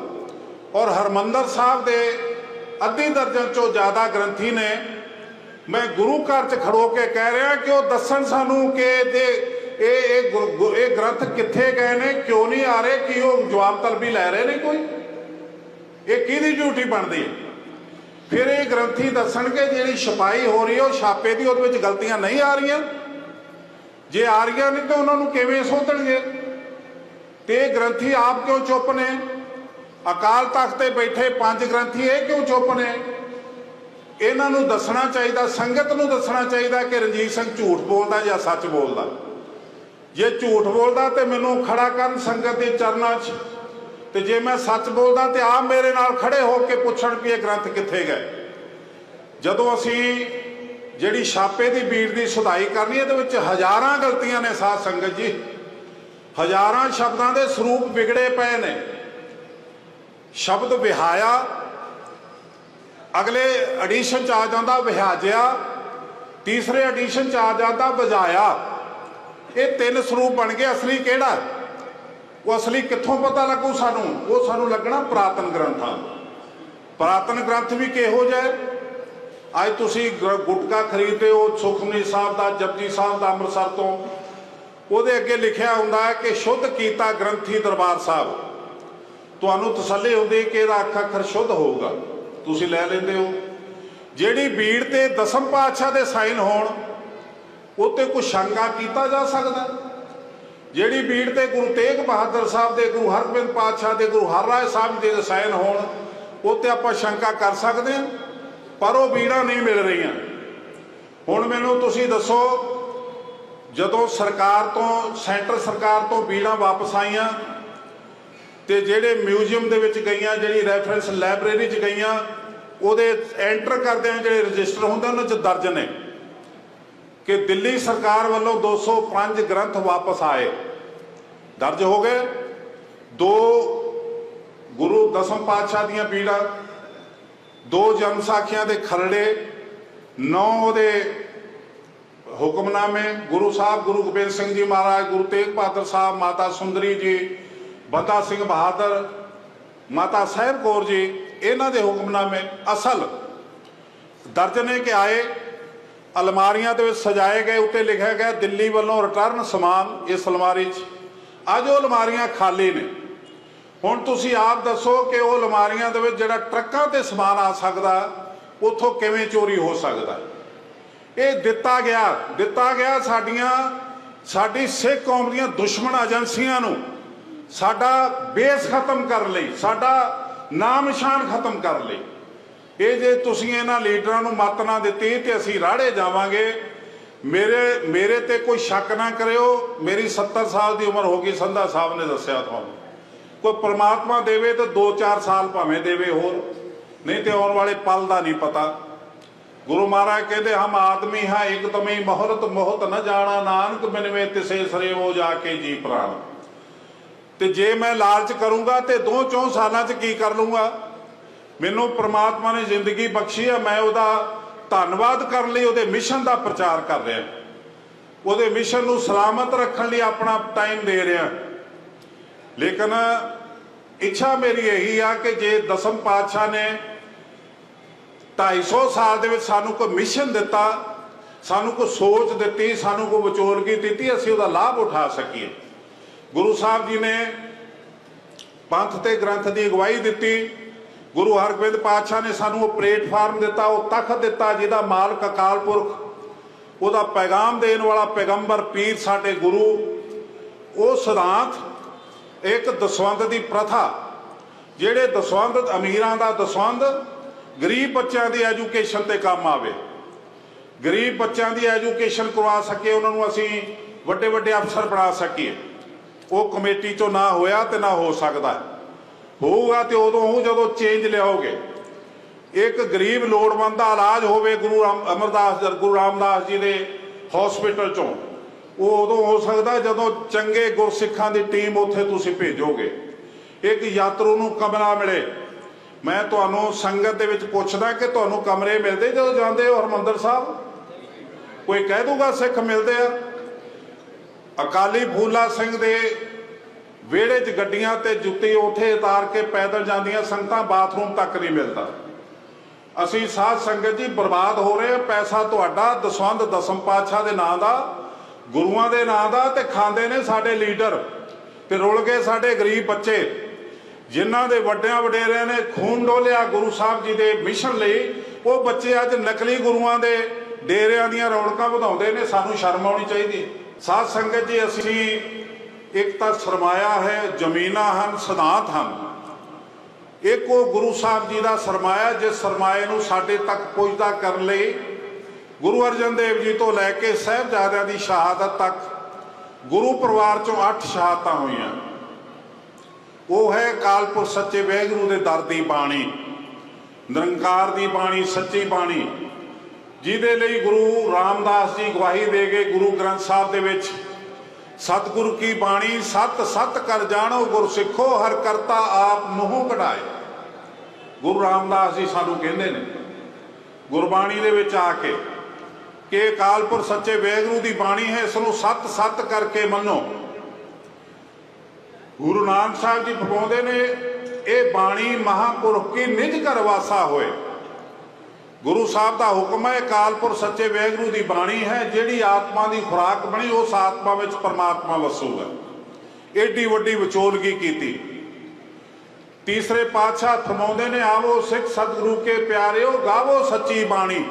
ਔਰ ਹਰਮੰਦਰ ਸਾਹਿਬ ਦੇ ਅੱਧੀ ਦਰਜਨ ਚੋਂ ਜ਼ਿਆਦਾ ਗ੍ਰੰਥੀ ਨੇ। ਮੈਂ ਗੁਰੂ ਘਰ 'ਚ ਖੜੋ ਕੇ ਕਹਿ ਰਿਹਾ ਕਿ ਉਹ ਦੱਸਣ ਸਾਨੂੰ ਕਿ ਇਹਦੇ ਇਹ ਇਹ ਗੁਰ- ਇਹ ਗ੍ਰੰਥ ਕਿੱਥੇ ਗਏ ਨੇ, ਕਿਉਂ ਨਹੀਂ ਆ ਰਹੇ, ਕੀ ਉਹ ਜਵਾਬ ਤਲਬੀ ਲੈ ਰਹੇ ਨੇ ਕੋਈ? ਇਹ ਕਿਹਦੀ ਡਿਊਟੀ ਬਣਦੀ ਹੈ? ਫਿਰ ਇਹ ਗ੍ਰੰਥੀ ਦੱਸਣਗੇ, ਜਿਹੜੀ ਛਪਾਈ ਹੋ ਰਹੀ ਹੈ, ਉਹ ਛਾਪੇ ਦੀ, ਉਹਦੇ ਵਿੱਚ ਗਲਤੀਆਂ ਨਹੀਂ ਆ ਰਹੀਆਂ। ਜੇ ਆ ਰਹੀਆਂ ਨੇ ਤਾਂ ਉਹਨਾਂ ਨੂੰ ਕਿਵੇਂ ਸੋਧਣਗੇ? ਤੇ ਇਹ ਗ੍ਰੰਥੀ ਆਪ ਕਿਉਂ ਚੁੱਪ ਨੇ? ਅਕਾਲ ਤਖਤ ਤੇ ਬੈਠੇ ਪੰਜ ਗ੍ਰੰਥੀ ਇਹ ਕਿਉਂ ਚੁੱਪ ਨੇ? ਇਹਨਾਂ ਨੂੰ ਦੱਸਣਾ ਚਾਹੀਦਾ, ਸੰਗਤ ਨੂੰ ਦੱਸਣਾ ਚਾਹੀਦਾ ਕਿ ਰਣਜੀਤ ਸਿੰਘ ਝੂਠ ਬੋਲਦਾ ਜਾਂ ਸੱਚ ਬੋਲਦਾ। ਜੇ ਝੂਠ ਬੋਲਦਾ ਤੇ ਮੈਨੂੰ ਖੜਾ ਕਰਨ ਸੰਗਤ ਦੇ ਚਰਨਾਂ 'ਚ। ਤੇ ਜੇ ਮੈਂ ਸੱਚ ਬੋਲਦਾ ਤੇ ਆਪ ਮੇਰੇ ਨਾਲ ਖੜੇ ਹੋ ਕੇ ਪੁੱਛਣ ਵੀ ਇਹ ਗ੍ਰੰਥ ਕਿੱਥੇ ਗਏ। ਜਦੋਂ ਅਸੀਂ ਜਿਹੜੀ ਛਾਪੇ ਦੀ ਬੀੜ ਦੀ ਸੁਧਾਈ ਕਰਨੀ, ਇਹਦੇ ਵਿੱਚ ਹਜ਼ਾਰਾਂ ਗਲਤੀਆਂ ਨੇ ਸਾਧ ਸੰਗਤ ਜੀ। ਹਜ਼ਾਰਾਂ ਸ਼ਬਦਾਂ ਦੇ ਸਰੂਪ ਵਿਗੜੇ ਪਏ ਨੇ। ਸ਼ਬਦ ਵਿਹਾਇਆ, ਅਗਲੇ ਐਡੀਸ਼ਨ ਚ ਆ ਜਾਂਦਾ ਵਿਹਾਜਿਆ, ਤੀਸਰੇ ਐਡੀਸ਼ਨ ਚ ਆ ਜਾਂਦਾ ਵਜਾਇਆ। ਇਹ ਤਿੰਨ ਸਰੂਪ ਬਣ ਗਏ, ਅਸਲੀ ਕਿਹੜਾ? ਉਹ ਅਸਲੀ ਕਿੱਥੋਂ ਪਤਾ ਲੱਗੂ ਸਾਨੂੰ? ਉਹ ਸਾਨੂੰ ਲੱਗਣਾ ਪ੍ਰਾਤਨ ਗ੍ਰੰਥਾਂ ਪੁਰਾਤਨ ਗ੍ਰੰਥ ਵੀ ਕਿਹੋ ਜਿਹਾ ਅੱਜ ਤੁਸੀਂ ਗ- ਗੁਟਕਾ ਖਰੀਦਦੇ ਹੋ ਸੁਖਮਨੀ ਸਾਹਿਬ ਦਾ, ਜਪਜੀ ਸਾਹਿਬ ਦਾ ਅੰਮ੍ਰਿਤਸਰ ਤੋਂ। ਉਹਦੇ ਅੱਗੇ ਲਿਖਿਆ ਹੁੰਦਾ ਹੈ ਕਿ ਸ਼ੁੱਧ ਕੀਤਾ ਗ੍ਰੰਥੀ ਦਰਬਾਰ ਸਾਹਿਬ। ਤੁਹਾਨੂੰ ਤਸੱਲੀ ਹੁੰਦੀ ਕਿ ਇਹਦਾ ਅੱਖ ਅੱਖਰ ਸ਼ੁੱਧ ਹੋਊਗਾ। ਤੁਸੀਂ ਲੈ ਲੈਂਦੇ ਹੋ। ਜਿਹੜੀ ਬੀੜ ਤੇ ਦਸਮ ਪਾਤਸ਼ਾਹ ਦੇ ਸਾਈਨ ਹੋਣ, ਉੱਤੇ ਕੋਈ ਸ਼ੰਕਾ ਕੀਤਾ ਜਾ ਸਕਦਾ? ਜਿਹੜੀ ਬੀੜ ਤੇ ਗੁਰੂ ਤੇਗ ਬਹਾਦਰ ਸਾਹਿਬ ਦੇ, ਗੁਰੂ ਹਰਗੋਬਿੰਦ ਪਾਤਸ਼ਾਹ ਦੇ, ਗੁਰੂ ਹਰਰਾਏ ਸਾਹਿਬ ਦੇ ਸਾਈਨ ਹੋਣ, ਉੱਤੇ ਆਪਾਂ ਸ਼ੰਕਾ ਕਰ ਸਕਦੇ ਹਾਂ? ਪਰ ਉਹ ਬੀੜਾਂ ਨਹੀਂ ਮਿਲ ਰਹੀਆਂ। ਹੁਣ ਮੈਨੂੰ ਤੁਸੀਂ ਦੱਸੋ, ਜਦੋਂ ਸਰਕਾਰ ਤੋਂ, ਸੈਂਟਰ ਸਰਕਾਰ ਤੋਂ ਬੀੜਾਂ ਵਾਪਸ ਆਈਆਂ ਤੇ ਜਿਹੜੇ ਮਿਊਜ਼ੀਅਮ ਦੇ ਵਿੱਚ ਗਈਆਂ, ਜਿਹੜੀ ਰੈਫਰੈਂਸ ਲਾਇਬ੍ਰੇਰੀ 'ਚ ਗਈਆਂ, ਉਹਦੇ ਐਂਟਰ ਕਰਦਿਆਂ ਜਿਹੜੇ ਰਜਿਸਟਰ ਹੁੰਦੇ, ਉਹਨਾਂ 'ਚ ਦਰਜ ਨੇ ਕਿ ਦਿੱਲੀ ਸਰਕਾਰ ਵੱਲੋਂ 205 ਗ੍ਰੰਥ ਵਾਪਸ ਆਏ। ਦਰਜ ਹੋ ਗਏ। ਦੋ ਗੁਰੂ ਦਸਮ ਪਾਤਸ਼ਾਹ ਦੀਆਂ ਪੀੜਾਂ ਦੋ ਜਨਮ ਸਾਖੀਆਂ ਦੇ ਖਰੜੇ, ਨੌ ਉਹਦੇ ਹੁਕਮਨਾਮੇ, ਗੁਰੂ ਸਾਹਿਬ, ਗੁਰੂ ਗੋਬਿੰਦ ਸਿੰਘ ਜੀ ਮਹਾਰਾਜ, ਗੁਰੂ ਤੇਗ ਬਹਾਦਰ ਸਾਹਿਬ, ਮਾਤਾ ਸੁੰਦਰੀ ਜੀ, ਬੰਦਾ ਸਿੰਘ ਬਹਾਦਰ, ਮਾਤਾ ਸਾਹਿਬ ਕੌਰ ਜੀ, ਇਹਨਾਂ ਦੇ ਹੁਕਮਨਾਮੇ ਅਸਲ। ਦਰਜ ਨੇ ਕਿ ਆਏ, ਅਲਮਾਰੀਆਂ ਦੇ ਵਿੱਚ ਸਜਾਏ ਗਏ, ਉੱਤੇ ਲਿਖਿਆ ਗਿਆ, ਦਿੱਲੀ ਵੱਲੋਂ ਰਿਟਰਨ ਸਮਾਨ ਇਸ ਅਲਮਾਰੀ 'ਚ। ਅੱਜ ਉਹ ਅਲਮਾਰੀਆਂ ਖਾਲੀ ਨੇ। ਹੁਣ ਤੁਸੀਂ ਆਪ ਦੱਸੋ ਕਿ ਉਹ ਲਮਾਰੀਆਂ ਦੇ ਵਿੱਚ ਜਿਹੜਾ ਟਰੱਕਾਂ ਤੇ ਸਮਾਨ ਆ ਸਕਦਾ, ਉੱਥੋਂ ਕਿਵੇਂ ਚੋਰੀ ਹੋ ਸਕਦਾ? ਇਹ ਦਿੱਤਾ ਗਿਆ ਦਿੱਤਾ ਗਿਆ ਸਾਡੀਆਂ, ਸਾਡੀ ਸਿੱਖ ਕੌਮ ਦੀਆਂ ਦੁਸ਼ਮਣ ਏਜੰਸੀਆਂ ਨੂੰ ਸਾਡਾ ਬੇਸ ਖਤਮ ਕਰਨ ਲਈ, ਸਾਡਾ ਨਾਮ ਨਿਸ਼ਾਨ ਖਤਮ ਕਰਨ ਲਈ। ਇਹ ਜੇ ਤੁਸੀਂ ਇਹਨਾਂ ਲੀਡਰਾਂ ਨੂੰ ਮਤ ਨਾ ਦਿੱਤੀ ਤੇ ਅਸੀਂ ਰਾੜੇ ਜਾਵਾਂਗੇ, ਮੇਰੇ ਮੇਰੇ ਤੇ ਕੋਈ ਸ਼ੱਕ ਨਾ ਕਰਿਓ। ਮੇਰੀ 70 ਸਾਲ ਦੀ ਉਮਰ ਹੋ ਗਈ, ਸੰਧਾ ਸਾਹਿਬ ਨੇ ਦੱਸਿਆ ਤੁਹਾਨੂੰ। ਕੋਈ ਪ੍ਰਮਾਤਮਾ ਦੇਵੇ ਤਾਂ 2-4 ਸਾਲ ਭਾਵੇਂ ਦੇਵੇ ਹੋਰ। ਨਹੀਂ ਤੇ ਆਉਣ ਵਾਲੇ ਪਲ ਦਾ ਨਹੀਂ ਪਤਾ। ਗੁਰੂ ਮਹਾਰਾਜ ਕਹਿੰਦੇ, ਹਮ ਆਦਮੀ ਹਾਂ, ਇੱਕ ਤਮੇ ਮਹਰਤ ਮੋਹਤ ਨਾ ਜਾਣਾ। ਨਾਨਕ ਬਿਨਵੇ ਤਿਸੇ ਸਰੇਵੋ ਜਾ ਕੇ ਜੀ ਪ੍ਰਾਨ ਤੇ ਜੇ ਮੈਂ ਲਾਲਚ ਕਰੂੰਗਾ ਤੇ ਦੋ ਚੌਂ ਸਾਲਾਂ 'ਚ ਕੀ ਕਰ ਲੂੰਗਾ? ਮੈਨੂੰ ਪ੍ਰਮਾਤਮਾ ਨੇ ਜ਼ਿੰਦਗੀ ਬਖਸ਼ੀ ਹੈ ਮੈਂ ਉਹਦਾ ਧੰਨਵਾਦ ਕਰਨ ਲਈ ਉਹਦੇ ਮਿਸ਼ਨ ਦਾ ਪ੍ਰਚਾਰ ਕਰ ਰਿਹਾ। ਉਹਦੇ ਮਿਸ਼ਨ ਨੂੰ ਸਲਾਮਤ ਰੱਖਣ ਲਈ ਆਪਣਾ ਟਾਈਮ ਦੇ ਰਿਹਾ। ਲੇਕਿਨ ਇੱਛਾ ਮੇਰੀ ਇਹੀ ਆ ਕਿ ਜੇ ਦਸਮ ਪਾਤਸ਼ਾਹ ਨੇ 250 ਸਾਲ ਦੇ ਵਿੱਚ ਸਾਨੂੰ ਕੋਈ ਮਿਸ਼ਨ ਦਿੱਤਾ, ਸਾਨੂੰ ਕੋਈ ਸੋਚ ਦਿੱਤੀ, ਸਾਨੂੰ ਕੋਈ ਵਿਚੋਲਗੀ ਦਿੱਤੀ, ਅਸੀਂ ਉਹਦਾ ਲਾਭ ਉਠਾ ਸਕੀਏ। ਗੁਰੂ ਸਾਹਿਬ ਜੀ ਨੇ ਪੰਥ ਤੇ ਗ੍ਰੰਥ ਦੀ ਅਗਵਾਈ ਦਿੱਤੀ। ਗੁਰੂ ਹਰਗੋਬਿੰਦ ਪਾਤਸ਼ਾਹ ਨੇ ਸਾਨੂੰ ਉਹ ਪਲੇਟਫਾਰਮ ਦਿੱਤਾ, ਉਹ ਤਖਤ ਦਿੱਤਾ, ਜਿਹਦਾ ਮਾਲਕ ਅਕਾਲ ਪੁਰਖ, ਉਹਦਾ ਪੈਗਾਮ ਦੇਣ ਵਾਲਾ ਪੈਗੰਬਰ ਪੀਰ ਸਾਡੇ ਗੁਰੂ, ਉਹ ਸਿਧਾਂਤ ਇੱਕ ਦਸਵੰਦ ਦੀ ਪ੍ਰਥਾ, ਜਿਹੜੇ ਦਸਵੰਦ ਅਮੀਰਾਂ ਦਾ ਦਸਵੰਦ, ਗਰੀਬ ਬੱਚਿਆਂ ਦੀ ਐਜੂਕੇਸ਼ਨ ਤੇ ਕੰਮ ਆਵੇ। ਗਰੀਬ ਬੱਚਿਆਂ ਦੀ ਐਜੂਕੇਸ਼ਨ ਕਰਵਾ ਸਕੀਏ ਉਹਨਾਂ ਨੂੰ ਅਸੀਂ ਵੱਡੇ ਵੱਡੇ ਅਫਸਰ ਬਣਾ ਸਕੀਏ। ਉਹ ਕਮੇਟੀ ਚੋਂ ਨਾ ਹੋਇਆ ਤੇ ਨਾ ਹੋ ਸਕਦਾ। ਹੋਊਗਾ ਤੇ ਉਦੋਂ ਹੋਊ ਜਦੋਂ ਚੇਂਜ ਲਿਆਓਗੇ। ਇੱਕ ਗਰੀਬ ਲੋੜਵੰਦ ਦਾ ਇਲਾਜ ਹੋਵੇ ਗੁਰੂ ਰਾਮ, ਅਮਰਦਾਸ, ਗੁਰੂ ਰਾਮਦਾਸ ਜੀ ਦੇ ਹਸਪੀਟਲ ਚੋਂ। ਉਹ ਉਦੋਂ ਹੋ ਸਕਦਾ ਜਦੋਂ ਚੰਗੇ ਗੁਰਸਿੱਖਾਂ ਦੀ ਟੀਮ ਉੱਥੇ ਤੁਸੀਂ ਭੇਜੋਗੇ। ਇੱਕ ਯਾਤਰੂ ਨੂੰ ਕਮਰਾ ਮਿਲੇ। ਮੈਂ ਤੁਹਾਨੂੰ ਸੰਗਤ ਦੇ ਵਿੱਚ ਪੁੱਛਦਾ ਕਿ ਤੁਹਾਨੂੰ ਕਮਰੇ ਮਿਲਦੇ ਜਦੋਂ ਜਾਂਦੇ ਹੋ, ਹਰਮੰਦਰ ਸਾਹਿਬ? ਕੋਈ ਕਹਿ ਦੂਗਾ ਸਿੱਖ ਮਿਲਦੇ ਆ? ਅਕਾਲੀ ਫੂਲਾ ਸਿੰਘ ਦੇ ਵਿਹੜੇ 'ਚ ਗੱਡੀਆਂ ਤੇ ਜੁੱਤੀ ਉੱਥੇ ਉਤਾਰ ਕੇ ਪੈਦਲ ਜਾਂਦੀਆਂ ਸੰਗਤਾਂ ਬਾਥਰੂਮ ਤੱਕ ਨਹੀਂ ਮਿਲਦਾ। ਅਸੀਂ ਸਾਧ ਸੰਗਤ ਜੀ ਬਰਬਾਦ ਹੋ ਰਹੇ ਹਾਂ ਪੈਸਾ ਤੁਹਾਡਾ ਦਸਵੰਦ ਦਸਮ ਪਾਤਸ਼ਾਹ ਦੇ ਨਾਂ ਦਾ ਗੁਰੂਆਂ ਦੇ ਨਾਂ ਦਾ ਤੇ ਖਾਂਦੇ ਨੇ ਸਾਡੇ ਲੀਡਰ ਤੇ ਰੁਲ ਗਏ ਸਾਡੇ ਗਰੀਬ ਬੱਚੇ, ਜਿਨ੍ਹਾਂ ਦੇ ਵੱਡਿਆਂ ਵਡੇਰਿਆਂ ਨੇ ਖੂਨ ਡੋਲਿਆ ਗੁਰੂ ਸਾਹਿਬ ਜੀ ਦੇ ਮਿਸ਼ਨ ਲਈ, ਉਹ ਬੱਚੇ ਅੱਜ ਨਕਲੀ ਗੁਰੂਆਂ ਦੇ ਡੇਰਿਆਂ ਦੀਆਂ ਰੌਣਕਾਂ ਵਧਾਉਂਦੇ ਨੇ, ਸਾਨੂੰ ਸ਼ਰਮ ਆਉਣੀ ਚਾਹੀਦੀ। ਸਾਧ ਸੰਗਤ ਜੀ, ਅਸੀਂ ਇੱਕ ਤਾਂ ਸਰਮਾਇਆ ਹੈ, ਜ਼ਮੀਨਾਂ ਹਨ, ਸਿਧਾਂਤ ਹਨ। ਇੱਕ ਉਹ ਗੁਰੂ ਸਾਹਿਬ ਜੀ ਦਾ ਸਰਮਾਇਆ, ਜਿਸ ਸਰਮਾਏ ਨੂੰ ਸਾਡੇ ਤੱਕ ਪਹੁੰਚਦਾ ਕਰਨ ਲਈ ਗੁਰੂ ਅਰਜਨ ਦੇਵ ਜੀ ਤੋਂ ਲੈ ਕੇ ਸਹਿਬਜ਼ਾਦਿਆਂ ਦੀ ਸ਼ਹਾਦਤ ਤੱਕ ਗੁਰੂ ਪਰਿਵਾਰ ਚੋਂ 8 ਸ਼ਹਾਦਤਾਂ ਹੋਈਆਂ। ਉਹ ਹੈ ਕਾਲਪੁਰ ਸੱਚੇ ਵੈਗਰੂ ਦੇ ਦਰ ਦੀ ਬਾਣੀ, ਨਿਰੰਕਾਰ ਦੀ ਬਾਣੀ, ਸੱਚੀ ਬਾਣੀ, ਜਿਹਦੇ ਲਈ ਗੁਰੂ ਰਾਮਦਾਸ ਜੀ ਗਵਾਹੀ ਦੇ ਗਏ ਗੁਰੂ ਗ੍ਰੰਥ ਸਾਹਿਬ ਦੇ ਵਿੱਚ ਸਤਿਗੁਰ ਕੀ ਬਾਣੀ, ਸਤ ਸਤ ਕਰ ਜਾਣੋ ਗੁਰ ਸਿੱਖੋ, ਹਰ ਕਰਤਾ ਆਪ ਮੂੰਹ ਕਢਾਏ। ਗੁਰੂ ਰਾਮਦਾਸ ਜੀ ਸਾਨੂੰ ਕਹਿੰਦੇ ਨੇ, ਗੁਰਬਾਣੀ ਦੇ ਵਿੱਚ ਆ ਕੇ ਕਿ ਅਕਾਲਪੁਰ ਸੱਚੇ ਵੈਗਰੂ ਦੀ ਬਾਣੀ ਹੈ, ਇਸ ਨੂੰ ਸੱਤ ਸਤ ਕਰਕੇ ਮੰਨੋ। ਗੁਰੂ ਨਾਨਕ ਸਾਹਿਬ ਜੀ ਫਰਮਾਉਂਦੇ ਨੇ, ਇਹ ਬਾਣੀ ਮਹਾਪੁਰਖ ਕੀ ਨਿਜ ਘਰ ਵਾਸਾ ਹੋਏ। ਗੁਰੂ ਸਾਹਿਬ ਦਾ ਹੁਕਮ ਹੈ, ਕਾਲਪੁਰ ਸੱਚੇ ਵੈਗਰੂ ਦੀ ਬਾਣੀ ਹੈ, ਜਿਹੜੀ ਆਤਮਾ ਦੀ ਖੁਰਾਕ ਬਣੀ, ਉਸ ਆਤਮਾ ਵਿੱਚ ਪਰਮਾਤਮਾ ਵਸੂਗਾ ਏਡੀ ਵੱਡੀ ਵਿਚੋਲਗੀ ਕੀਤੀ। ਤੀਸਰੇ ਪਾਤਸ਼ਾਹ ਫਰਮਾਉਂਦੇ ਨੇ, ਆਵੋ ਸਿੱਖ ਸਤਿਗੁਰੂ ਕੇ ਪਿਆਰਿਓ, ਗਾਵੋ ਸੱਚੀ ਬਾਣੀ।